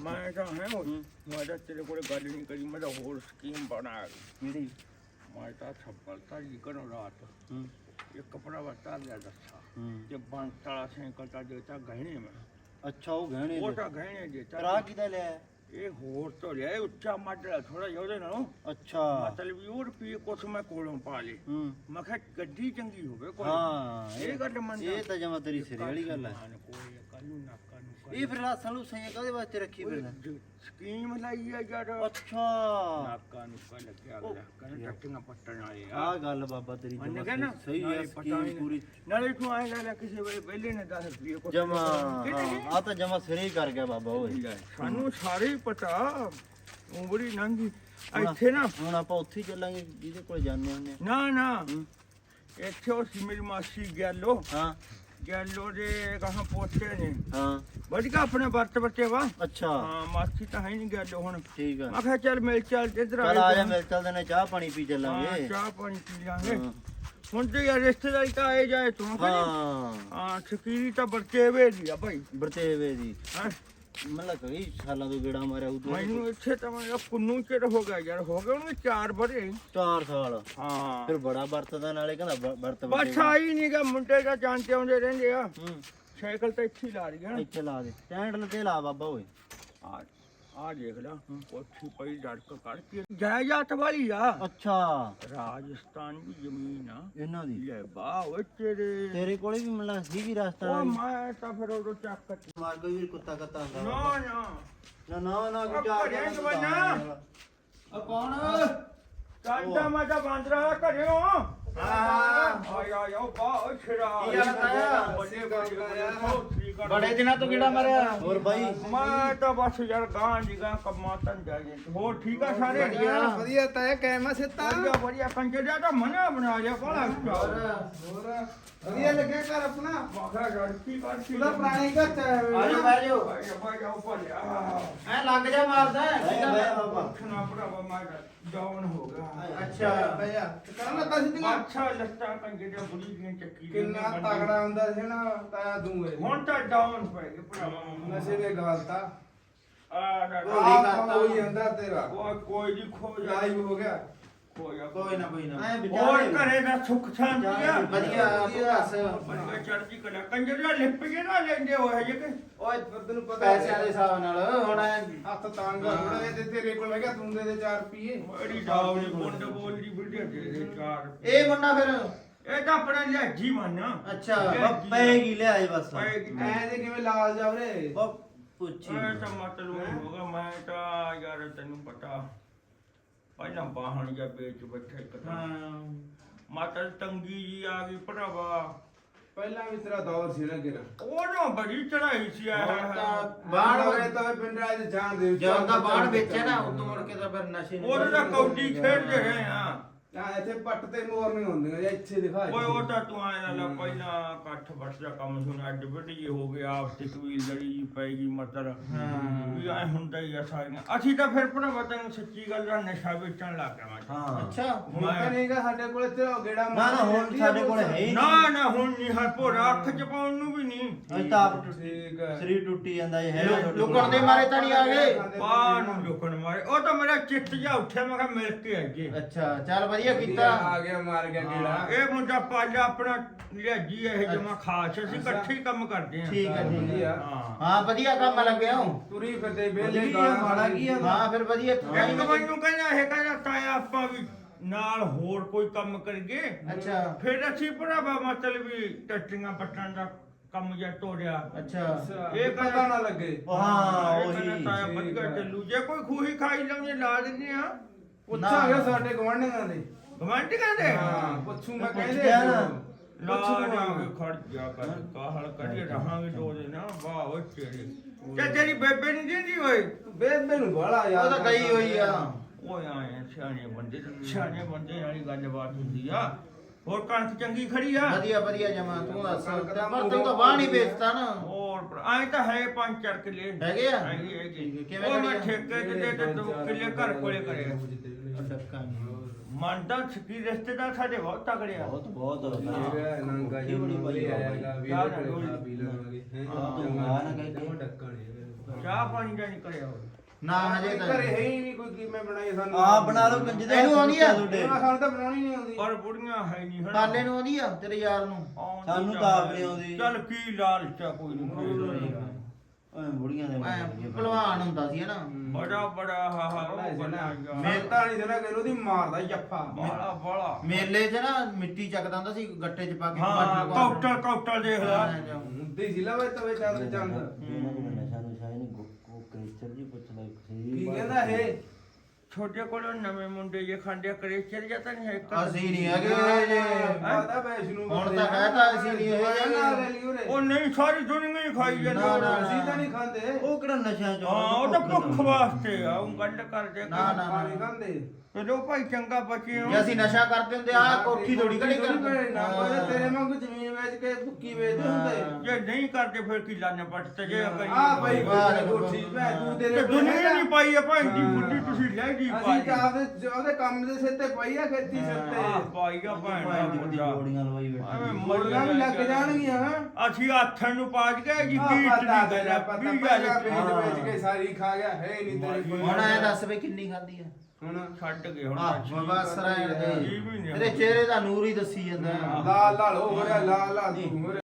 ਮੈਂ ਤਾਂ ਹੈ ਹੂੰ। ਮੈਂ ਤਾਂ ਤੇਰੇ ਕੋਲੇ ਗੱਲ ਨਹੀਂ ਕਰੀ ਮੈਂ ਤਾਂ ਹੋਰ ਸਕੀਮ ਬਣਾ ਕਿਹੜੀ? ਮੈਂ ਤਾਂ ਸਫਲਤਾ ਜੀ ਕਰੋ ਰਾਤ। ਹੂੰ। ਇਹ ਕਪੜਾ ਵਰਤਾ ਲਿਆ ਦੱਸਾ ਹੂੰ। ਜੇ ਬੰਦ ਤਾਲਾ ਸਾਈਕਲ ਤਾਂ ਦੇਤਾ ਗਹਿਣੇ ਮੈਂ। ਅੱਛਾ ਉਹ ਗਹਿਣੇ ਉਹ ਦੇ। ਤਾਂ ਗਹਿਣੇ ਦੇਤਾ। ਤਰਾ ਕਿਦਾ ਲਿਆ? ਇਹ ਹੋਰ ਤੋਂ ਲਿਆ ਇਹ ਉੱਚਾ ਮਾਡਲ ਥੋੜਾ ਜਿਹਾ ਉਹਦੇ ਨਾਲੋਂ। ਅੱਛਾ। ਮਤਲਬ ਵੀ ਉਹ ਰੁਪਏ ਕੁਛ ਮੈਂ ਕੋਲੋਂ ਪਾ ਲੇ ਹੂੰ। ਮੈਂ ਕਿਹਾ ਗੱਡੀ ਚੰਗੀ ਹੋਵੇ ਕੋਈ। ਹਾਂ ਇਹ ਗੱਲ ਮੰਨਦਾ। ਇਹ ਤਾਂ ਜਮਾ ਤੇਰੀ ਸਿਰੇ ਵਾਲੀ ਗੱਲ ਹੈ। ਕੋਈ ਕੱਲ ਨੂੰ ਨਾਕਾਂ ਨੂੰ ਇਹ ਫਿਰ ਲਾਸਾਂ ਨੂੰ ਸਹੀਆਂ ਕਾਹਦੇ ਵਾਸਤੇ ਰੱਖੀ ਫਿਰਦਾ ਸਕੀਮ ਲਾਈ ਆ ਯਾਰ। ਅੱਛਾ। ਨਾਕਾਂ ਨੂੰ ਕੱਲ ਲੱਗਿਆ ਅਗਲਾ। ਕਹਿੰਦਾ ਟੱਟੀਆਂ ਪੱਟਣ ਵਾਲੇ ਆ। ਆ ਗੱਲ ਬਾਬਾ ਤੇਰੀ ਜਮਾਂ ਗਿਆ ਸਹੀ ਹੈ ਸਕੀਮ ਪੂਰੀ। ਨਾਲੇ ਤੂੰ ਆਏ ਲੈ ਲੈ ਕਿਸੇ ਵੇਲੇ ਪਹਿਲੇ ਨੇ 10 ਰੁਪਏ ਕੁਛ। ਜਮਾ? ਆ ਤਾਂ ਜਮਾ ਸਿਰੇ ਹੀ ਕਰ ਗਿਆ ਬਾਬਾ ਓਏ। ਸਾਨੂੰ ਸਾਰੇ ਹੀ ਪਤਾ। ਉਮਰੀ ਲੰਘੀ ਇੱਥੇ ਨਾ ਹੁਣ ਆਪਾਂ ਉੱਥੇ ਚੱਲਾਂਗੇ ਜਿਹਦੇ ਕੋਲ ਜਾਂਦੇ ਹੁੰਦੇ। ਨਾ ਨਾ। ਇੱਥੇ ਉਹ ਸੀ ਮੇਰੀ ਮਾਸੀ ਗਿਆਲੋ। ਹਾਂ। ਗੈਲੋ ਦੇ ਕਹਾਂ ਪੋਤੇ ਨੇ। ਹਾਂ। ਵਧੀਆ ਆਪਣੇ ਵਰਤ ਬੱਚੇ ਵਾ। ਅੱਛਾ। ਹਾਂ ਮਾਸੀ ਤਾਂ ਹੈ ਨਹੀਂ ਗੈਲੋ ਹੁਣ। ਠੀਕ ਆ। ਮੈਂ ਕਿਹਾ ਚੱਲ ਮਿਲ ਚੱਲ ਇੱਧਰ ਚਲ ਆ ਜਾ ਜਾ ਮਿਲ ਚੱਲਦੇ ਨੇ ਚਾਹ ਪਾਣੀ ਪੀ ਹਾਂ, ਚੱਲਾਂਗੇ ਚਾਹ ਪਾਣੀ ਪੀ ਲਾਂਗੇ। ਹੁਣ ਤੇ ਯਾਰ ਰਿਸ਼ਤੇਦਾਰੀ ਤਾਂ ਆਏ ਜਾਏ ਤੂੰ ਹਾਂ ਹਾਂ। ਸ਼ਕੀਰੀ ਤਾਂ ਬੱਚੇ ਵੇ ਦੀ ਆ ਭਾਈ। ਬਰਤੇਵੇ ਦੀ। ਹੈਂ। ਮਤਲਬ ਕਈ ਸਾਲਾਂ ਤੋਂ ਗੇੜਾ ਮਾਰਿਆ ਉਹ ਤੂੰ। ਮੈਨੂੰ ਇੱਥੇ ਤਾਂ ਮੈਂ ਕੁੰਨੂ ਚਿਰ ਹੋ ਗਿਆ ਯਾਰ ਹੋ ਗਏ ਉਹਨੂੰ ਚਾਰ ਬਰੇ 4 ਸਾਲ। ਹਾਂ। ਫਿਰ ਬੜਾ ਵਰਤਦਾ ਨਾਲੇ ਕਹਿੰਦਾ ਵਰਤ ਬਸ ਆਈ ਮੁੰਡੇ ਦਾ ਜਾਣਦੇ ਆਉਂਦੇ ਰਹਿੰਦੇ ਆ। ਹੂੰ। ਸਾਈਕਲ ਤਾਂ ਇੱਥੇ ਲਾ ਰਹੀ ਇੱਥੇ ਲਾ ਦੇ। ਸਟੈਂਡ ਤੇ ਲਾ ਬਾਬਾ ਓਏ। ਆ ਆ ਦੇਖ ਲੈ ਕੋਠੀ ਪਈ ਡੜਕ ਕਰਕੇ ਜਾਇਦਾਦ ਵਾਲੀ ਆ? ਅੱਛਾ। ਰਾਜਸਥਾਨ ਦੀ ਜ਼ਮੀਨ ਆ। ਇਹਨਾਂ ਦੀ? ਲੈ ਬਾ ਓਏ ਤੇਰੇ। ਤੇਰੇ ਕੋਲੇ ਵੀ ਮਿਲਣਾ ਸੀ ਵੀ ਰਸਤਾ ਉਹ ਮੈਂ ਤਾਂ ਫਿਰ ਉਦੋਂ ਚੱਕ ਕੇ ਮਾਰ ਕੋਈ ਵੀ ਕੁੱਤਾ ਕੱਤਾ ਹੁੰਦਾ। ਨਾ ਨਾ। ਨਾ ਨਾ ਨਾ ਉਹ ਕੋਈ ਚ ਬੰਨਾ। ਆ ਕੌਣ? ਕਾਂਟਾ ਮੈਂ ਤਾਂ ਬਾਂਦਰਾ ਘਰੇ ਹਾਂ। ਹਾਂ। ਆਇਆ ਆਇਆ ਬਾ ਓ ਛੜਾ। ਕੀ ਹਾਲ ਤਾਇਆ? ਬੱਲੇ ਬੱਲੇ ਬੜੇ ਦਿਨਾਂ ਤੋਂ ਕਿਹੜਾ ਮਾਰਿਆ। ਹੋਰ ਬਾਈ? ਮੈਂ ਤਾਂ ਬਸ ਯਾਰ ਗਾਂ ਦੀ ਗਾਂ ਕੰਮਾਂ ਧੰਦਾ ਜੇ। ਹੋਰ ਠੀਕ ਆ ਸਾਰੇ? ਵਧੀਆ ਵਧੀਆ ਤਾਇਆ ਕੈਮਾ ਸਿੱਤਾ ਵਧੀਆ ਵਧੀਆ ਕੰਜਰਿਆ ਤਾਂ ਮਨਾ ਬਣਾ ਲਿਆ ਬੜਾ ਸਟਾਰ ਹੋਰ ਵਧੀਆ ਲੱਗਿਆ ਘਰ ਆਪਣਾ? ਮਾਖਾ ਰੜਕੀ ਕਰਤੀ ਉਹਦਾ ਪੁਰਾਣੇ ਘਰ ਚ ਆਜੋ ਬਹਿ ਜਾਓ ਭਾਈ ਭਾਈ ਆਓ ਭਲਿਆ। ਐ ਲੱਗ ਜਾ ਮਾਰਦਾ। ਜਾ, ਜਾ ਬਾਬਾ ਖਣਾ ਭਰਾਵਾ ਮੈਂ ਡਾਊਨ ਹੋ ਗਿਆ। ਅੱਛਾ। ਭਈਆ ਕਰਨ ਲੱਗਾ ਸੀ ਤੀਆਂ ਅੱਛਾ ਲੱਤਾਂ ਕੰਜਰਿਆ ਬੁੜੀ ਦੀਆਂ ਚੱਕੀ ਕਿੰਨਾ। ਤਗੜਾ ਹੁੰਦਾ ਸੀ ਨਾ ਤਾਇਆ ਤੂੰ ਇਹ ਹੁਣ ਤਾਂ ਡਾਊਨ ਪੈ ਗਏ ਭਰਾਵਾ। ਨਸ਼ੇ ਦੇ ਗਾਲਤਾ ਆ ਨਾ ਹੋਲੀ ਕਰਤਾ ਹੋਈ ਜਾਂਦਾ ਤੇਰਾ। ਕੋਈ ਕੋਈ ਨਹੀਂ ਖੋ ਜਾ ਲਾਈਵ ਹੋ ਗਿਆ ਕੋਈ ਨਾ ਕੋਈ ਨਾ। ਐ ਹੋਰ ਘਰੇ ਦਾ ਸੁੱਖ ਸ਼ਾਂਤੀ ਆ। ਵਧੀਆ ਵਧੀਆ ਬੰਦਾ ਚੜ੍ਹਦੀ ਕਲਾ ਕੰਜਰਿਆ ਲਿਪ ਕੇ ਨਾ ਲੈਂਦੇ ਹੋਏ ਜੇ ਕਿ। ਓਏ ਤੈਨੂੰ ਪਤਾ ਪੈਸਿਆਂ ਦੇ ਹਿਸਾਬ ਨਾਲ ਹੁਣ ਐਂ ਹੱਥ ਤੰਗ ਆ ਥੋੜਾ ਜਿਹਾ ਤੇ ਤੇਰੇ ਕੋਲ ਹੈਗਾ ਤੂੰ ਦੇ ਦੇ 4 ਰੁਪਏ ਬੜੀ ਡਾਵਲੀ ਪੁੰਡ ਬੋਲਦੀ ਵੀਡੀਓ ਦੇ ਦੇ ਚਾਰ ਇਹ ਮੁੰਡਾ ਫਿਰ? ਇਹ ਤਾਂ ਆਪਣਾ ਲਿਆਜੀ ਮੰਨ। ਅੱਛਾ ਪੈਗੀ ਲਿਆਏ ਬਸ। ਪੈਗੀ ਐ ਦੇ ਕਿਵੇਂ ਲਾਲ ਜਾਵਰੇ? ਪੁੱਛੀ। ਇਹ ਤਾਂ ਮਤਲਬ ਹੋਗਾ ਮੈਂ ਤਾਂ ਯਾਰ ਤੈਨੂੰ ਪਤਾ। ਪਹਿਲਾਂ ਬਾਹਣ ਜਾਂ ਵੇਚ ਬੈਠੇ ਕਥਾ ਮਾਤਲ ਤੰਗੀ ਜੀ ਆ ਗਈ ਭਰਾਵਾ। ਪਹਿਲਾਂ ਵੀ ਤੇਰਾ ਦੌਰ ਸੀ ਨਾ ਗਿਰ ਉਹ ਨਾ ਬੜੀ ਚੜਾਈ ਸੀ ਆ ਬਾਣ ਹੋਏ ਤਾਂ ਪਿੰਡ ਰਾਜ ਜਾਣ ਦੇ ਜਦੋਂ ਦਾ ਬਾਣ ਵੇਚਿਆ ਨਾ ਉਦੋਂ ਮੁੜ ਕੇ ਤਾਂ ਫਿਰ ਨਸ਼ੇ ਨੇ ਉਹਦੇ ਦਾ ਕੌਡੀ ਖੇਡਦੇ ਰਹੇ ਆ। ਇੱਥੇ ਪੱਟ ਤੇ ਮੋਰ ਨਹੀਂ ਹੁੰਦੀਆਂ ਜਾਂ ਇੱਥੇ ਦਿਖਾ ਓਏ ਉਹ ਤਾਂ ਤੂੰ ਆਇਆ ਨਾ ਪਹਿਲਾਂ ਇਕੱਠ ਬੱਸ ਦਾ ਕੰਮ ਸੁਣ ਅੱਡ ਵੱਡੀ ਜੀ ਹੋ ਗਿਆ ਆਪਸ ਵਿੱਚ ਵੀ ਲੜੀ ਜੀ ਪੈਗੀ ਮਤਰ ਵੀ ਐ ਹੁੰਦਾ ਹੀ ਆ ਸਾਰੀਆਂ। ਅਸੀਂ ਤਾਂ ਫਿਰ ਭਰਾ ਵਤਨ ਸੱਚੀ ਗੱਲ ਦਾ ਨਸ਼ਾ ਵੇਚਣ ਲੱਗ ਗਿਆ ਮੈਂ। ਹਾਂ। ਅੱਛਾ ਹੁਣ ਤਾਂ ਨਹੀਂਗਾ ਸਾਡੇ ਕੋਲ ਇੱਥੇ ਉਹ ਗੇੜਾ ਨਾ ਨਾ ਹੁਣ ਸਾਡੇ ਕੋਲ ਹੈ ਹੀ ਨਾ ਨਾ ਹੁਣ ਨਹੀਂ ਹੈ ਭੋਰਾ ਅੱਖ ਚ ਪਾਉਣ ਨੂੰ ਵੀ ਨਹੀਂ। ਅਸੀਂ ਤਾਂ ਆਪ ਠੀਕ ਹੈ। ਸਰੀਰ ਟੁੱਟੀ ਜਾਂਦਾ ਇਹ ਹੈਗਾ ਤੁਹਾਡੇ ਲੁਕਣ ਕੋਲ। ਦੇ ਮਾਰੇ ਤਾਂ ਨਹੀਂ ਆ ਗਏ। ਬਾਹਰ ਨੂੰ ਲੁਕਣ ਮਾਰੇ। ਉਹ ਤਾਂ ਮੇਰਾ ਚਿੱਤ ਜਾ ਉੱਠਿਆ ਮੈਂ ਕਿਹਾ ਮਿਲ ਕੇ ਆਈਏ। ਅੱਛਾ ਚੱਲ ਵਧੀਆ ਕੀਤਾ। ਆ ਗਿਆ ਮਾਰ ਗਿਆ ਗੇੜਾ। ਇਹ ਮੁੰਡਾ ਪਾਜਾ ਆਪਣਾ ਲਿਆਜੀ ਇਹ ਜਮਾ ਖਾਸ ਅਸੀਂ ਇਕੱਠੇ ਹੀ ਕੰਮ ਕਰਦੇ ਹਾਂ। ਠੀਕ ਹੈ ਠੀਕ ਹੈ ਵਧੀਆ। ਹਾਂ ਹਾਂ ਵਧੀਆ ਕੰਮ ਲੱਗਿਆ ਹੂੰ ਤੁਰੀ ਫਿਰਦੇ ਵੇਲੇ ਵਧੀਆ, ਮਾੜਾ ਕੀ ਆ? ਹਾਂ ਫਿਰ ਵਧੀਆ। ਇੱਕ ਮੈਨੂੰ ਕਹਿੰਦਾ ਇਹ ਕਹਿੰਦਾ ਤਾਇਆ ਆਪਾਂ ਵੀ ਨਾਲ ਹੋਰ ਕੋਈ ਕੰਮ ਕਰੀਏ। ਅੱਛਾ। ਫਿਰ ਅਸੀਂ ਭਰਾਵਾ ਮਤਲਬ ਵੀ ਟੱਟੀਆਂ ਪੱਟਣ ਦਾ ਕੰਮ ਜਾਂ ਤੋੜਿਆ। ਅੱਛਾ। ਇਹ ਇਹ ਪਤਾ ਨਾ ਲੱਗੇ। ਹਾਂ ਇਹ ਕਹਿੰਦਾ ਉਹੀ ਵਧੀਆ ਚੱਲੂ। ਜੇ ਕੋਈ ਖੂਹੀ ਖਾਈ ਲਾਉਂਦੇ ਲਾ ਦਿੰਦੇ ਆ ਪੁੱਛਾਂਗੇ ਸਾਡੇ ਗਵਾਂਢੀਆਂ ਦੇ। ਗਵਾਂਢੀਆਂ ਦੇ ਹਾਂ। ਪੁੱਛੂ ਮੈਂ ਕਹਿੰਦੇ ਗਿਆ ਨਾ। ਲਾ ਖੜ ਜਾ ਕਰ ਕਾਹਲ ਕਰੀ ਰਹਾਂਗੇ ਦੋ ਦਿਨ। ਵਾਹ ਓਏ ਤੇਰੇ। ਤੇ ਤੇਰੀ ਬੇਬੇ ਨਹੀਂ ਦਿੰਦੀ ਓਏ ਬੇਬੇ ਨੂੰ ਬੜਾ ਯਾਦ ਉਹ ਤਾਂ ਗਈ ਹੋਈ ਆ। ਓਏ ਆਏ ਸਿਆਣੇ ਬੰਦੇ ਸਿਆਣੇ ਬੰਦੇ ਵਾਲੀ ਗੱਲਬਾਤ ਹੁੰਦੀ ਆ। ਹੋਰ ਕਣਕ ਚੰਗੀ ਖੜੀ ਆ? ਵਧੀਆ ਵਧੀਆ ਜਮਾ ਤੂੰ ਦੱਸ। ਪਰ ਤੂੰ ਤਾਂ ਬਾਹ ਨਹੀਂ ਵੇਚਦਾ ਨਾ। ਹੋਰ ਆਏ ਤਾਂ ਹੈ ਪੰਜ ਚਾਰ ਕਿੱਲੇ। ਹੈਗੇ ਆ? ਹੈਗੇ ਹੈਗੇ। ਕਿਵੇਂ ਉਹ ਮੈਂ ਕਰੀ ਆ? ਠੇਕੇ ਤੇ ਦੇ ਤੇ ਦੋ ਕਿੱਲੇ ਘਰ ਕੋਲੇ ਕਰਿਆ। ਡੱਕਾ ਨਹੀਂ ਮੰਨਦਾ ਛਕੀ ਰਿਸ਼ਤੇਦਾਰ ਸਾਡੇ ਬਹੁਤ ਤਗੜੇ ਆ। ਬਹੁਤ ਬਹੁਤ ਨੰਗਾ ਜੀ ਬੜੀ ਬੜੀ ਵਧੀਆ ਆਏਗਾ ਵੀ ਚਾਹ ਨਾ ਡੋਲੀ। ਪੀ ਲਵਾਂਗੇ। ਹਾਂ, ਤੂੰ ਆ ਨਾ ਕਹਿ ਕੇ। ਡੱਕਣੇ ਚਾਹ ਪਾਣੀ ਦਾ ਨਹੀਂ ਕਰਿਆ ਹੋਇਆ। ਨਾ ਹਜੇ ਤਾਂ ਘਰੇ ਹੈ ਹੀ ਨਹੀਂ ਕੋਈ ਕਿਵੇਂ ਬਣਾਈ ਸਾਨੂੰ। ਆ ਬਣਾ ਲਓ ਕੰਜ ਦੇ ਇਹਨੂੰ ਆਉਂਦੀ ਆ? ਤੁਹਾਡੇ। ਉਹਨਾਂ ਸਾਨੂੰ ਤਾਂ ਬਣਾਉਣੀ ਨਹੀਂ ਆਉਂਦੀ। ਪਰ ਬੁੜੀਆਂ ਹੈ ਨਹੀਂ ਹਨਾ। ਪਾਲੇ ਨੂੰ ਆਉਂਦੀ ਆ ਤੇਰੇ ਯਾਰ ਨੂੰ। ਆਉਂਦੀ ਸਾਨੂੰ ਤਾਂ ਤਾਂ ਆਪ ਹੈ। ਨਹੀਂ ਆਉਂਦੀ। ਚੱਲ ਕੀ ਲਾਲਚ ਆ ਕੋਈ ਨਹੀਂ। ਓਏ ਬੁੜੀਆਂ ਦੇ ਐਂ। ਭਲਵਾਨ ਹੁੰਦਾ ਸੀ ਨਾ ਬੜਾ ਬੜਾ ਹਾ ਹਾ ਬੜਾ ਉਹ ਸੀ ਨਾ। ਬਣਾ ਮੇਲਤਾ ਨਹੀਂ ਦੇਣਾ ਕਿ ਉਹਦੀ ਮਾਰਦਾ ਜੱਫਾ। ਬੜਾ ਬੜਾ ਮੇਲੇ 'ਚ ਨਾ ਮਿੱਟੀ ਚੱਕਦਾ ਹੁੰਦਾ ਸੀ ਗੱਟੇ 'ਚ ਪਾ ਕੇ ਹਾਂ। ਕੌਟਲ ਕੌਟਲ ਦੇਖ ਲੈ। ਹੁੰਦੀ ਸੀ ਲਵੇ ਤਵੇ ਚੰਦ। ਚੰਦ ਨਸ਼ਾ ਨੁਸ਼ਾ ਕ੍ਰਿਸਚਨ ਜੀ ਕੀ ਕਹਿੰਦਾ ਇਹ? ਛੋਟੇ ਕੋਲੋਂ ਨਵੇਂ ਮੁੰਡੇ ਜੇ ਖਾਂਦੇ ਕ੍ਰਿਸਚਨ ਜਾਂ ਤਾਂ ਨਹੀਂ ਹੈ ਅਸੀਂ ਨਹੀਂ ਹੈਗੇ। ਜੇ ਮਾਤਾ ਵੈਸ਼ਨੂ ਹੁਣ ਤਾਂ ਕਹਿਤਾ ਅਸੀਂ ਨਹੀਂ ਹੈਗੇ। ਉਹ ਨਹੀਂ ਸਾਰੀ ਦੁਨੀਆ ਹੀ ਖਾਈ ਜਾਂਦੀ ਨਾ, ਨਾ, ਅਸੀਂ ਤਾਂ ਨਹੀਂ ਖਾਂਦੇ। ਉਹ ਕਿਹੜਾ ਨਸ਼ਿਆਂ ਚ ਹਾਂ ਉਹ ਤਾਂ ਭੁੱਖ ਵਾਸਤੇ ਆ ਉਹ ਗੱਲ ਕਰਦੇ ਨਾ, ਨਾ, ਪਾਣੀ ਖਾਂਦੇ। ਚਲੋ ਭਾਈ ਚੰਗਾ ਬਚੇ ਹੋ ਜੇ ਅਸੀਂ ਨਸ਼ਾ ਕਰਦੇ ਹੁੰਦੇ ਆ ਕੋਠੀ ਥੋੜੀ ਕੜੀ ਕਰਦੇ ਨਾ ਤੇਰੇ ਵਾਂਗੂ ਜ਼ਮੀਨ ਵੇਚ ਕੇ ਭੁੱਕੀ ਵੇਚਦੇ ਹੁੰਦੇ। ਜੇ ਨਹੀਂ ਕਰਦੇ ਫਿਰ ਕੀ ਲਾਣੇ ਪੱਟ ਤੇ ਜੇ ਕਰੀ ਆ ਭਾਈ ਵਾਹ, ਕੋਠੀ ਭੈ ਤੂੰ ਤੇਰੇ ਦੁਨੀਆ ਨਹੀਂ ਪਾਈ ਆ ਭਾਈ ਦੀ ਬੁੱਢੀ ਤੁਸੀਂ ਲੈ ਅਸੀਂ ਪਾਈ ਤਾਂ ਆਪਦੇ ਉਹਦੇ ਕੰਮ ਦੇ ਸਿਰ ਤੇ ਪਈ ਆ ਖੇਤੀ ਸਿਰ ਆ ਤੇ ਪਾਈ ਆ ਭੈਣ ਦਾ ਭਾਈ ਦੀ ਗੋਲੀਆਂ ਲਵਾਈ ਬੈਠੀ ਮੁਰਗਾ ਵੀ ਲੱਗ ਜਾਣਗੀਆਂ। ਅਸੀਂ ਆਥਣ ਨੂੰ ਪਾਜ ਗਏ ਜੀ ਆ ਕੀ ਪਤਾ ਇਤਨੀ ਗੱਲ ਆ ਪਤਾ ਵੀ ਪਤਾ ਗੱਲ ਵੇਚ ਕੇ ਸਾਰੀ ਖਾ ਗਿਆ ਹੈ ਨਹੀਂ ਤੇਰੀ ਕੋਈ ਹੁਣ ਐ ਦੱਸ ਵੇ ਕਿੰਨੀ ਖਾਦੀ ਆ? ਹੁਣ ਛੱਡ ਗਏ ਹੁਣ ਆਹ ਬਸ ਰਹਿਣ ਦੇ। ਨਹੀਂ ਤੇਰੇ ਚਿਹਰੇ ਦਾ ਨੂਰ ਹੀ ਦੱਸੀ ਜਾਂਦਾ। ਲਾਲ ਲਾਲ ਹੋ ਰਿਹਾ ਲਾਲ ਲਾਲ ਹੋ ਰਿਹਾ।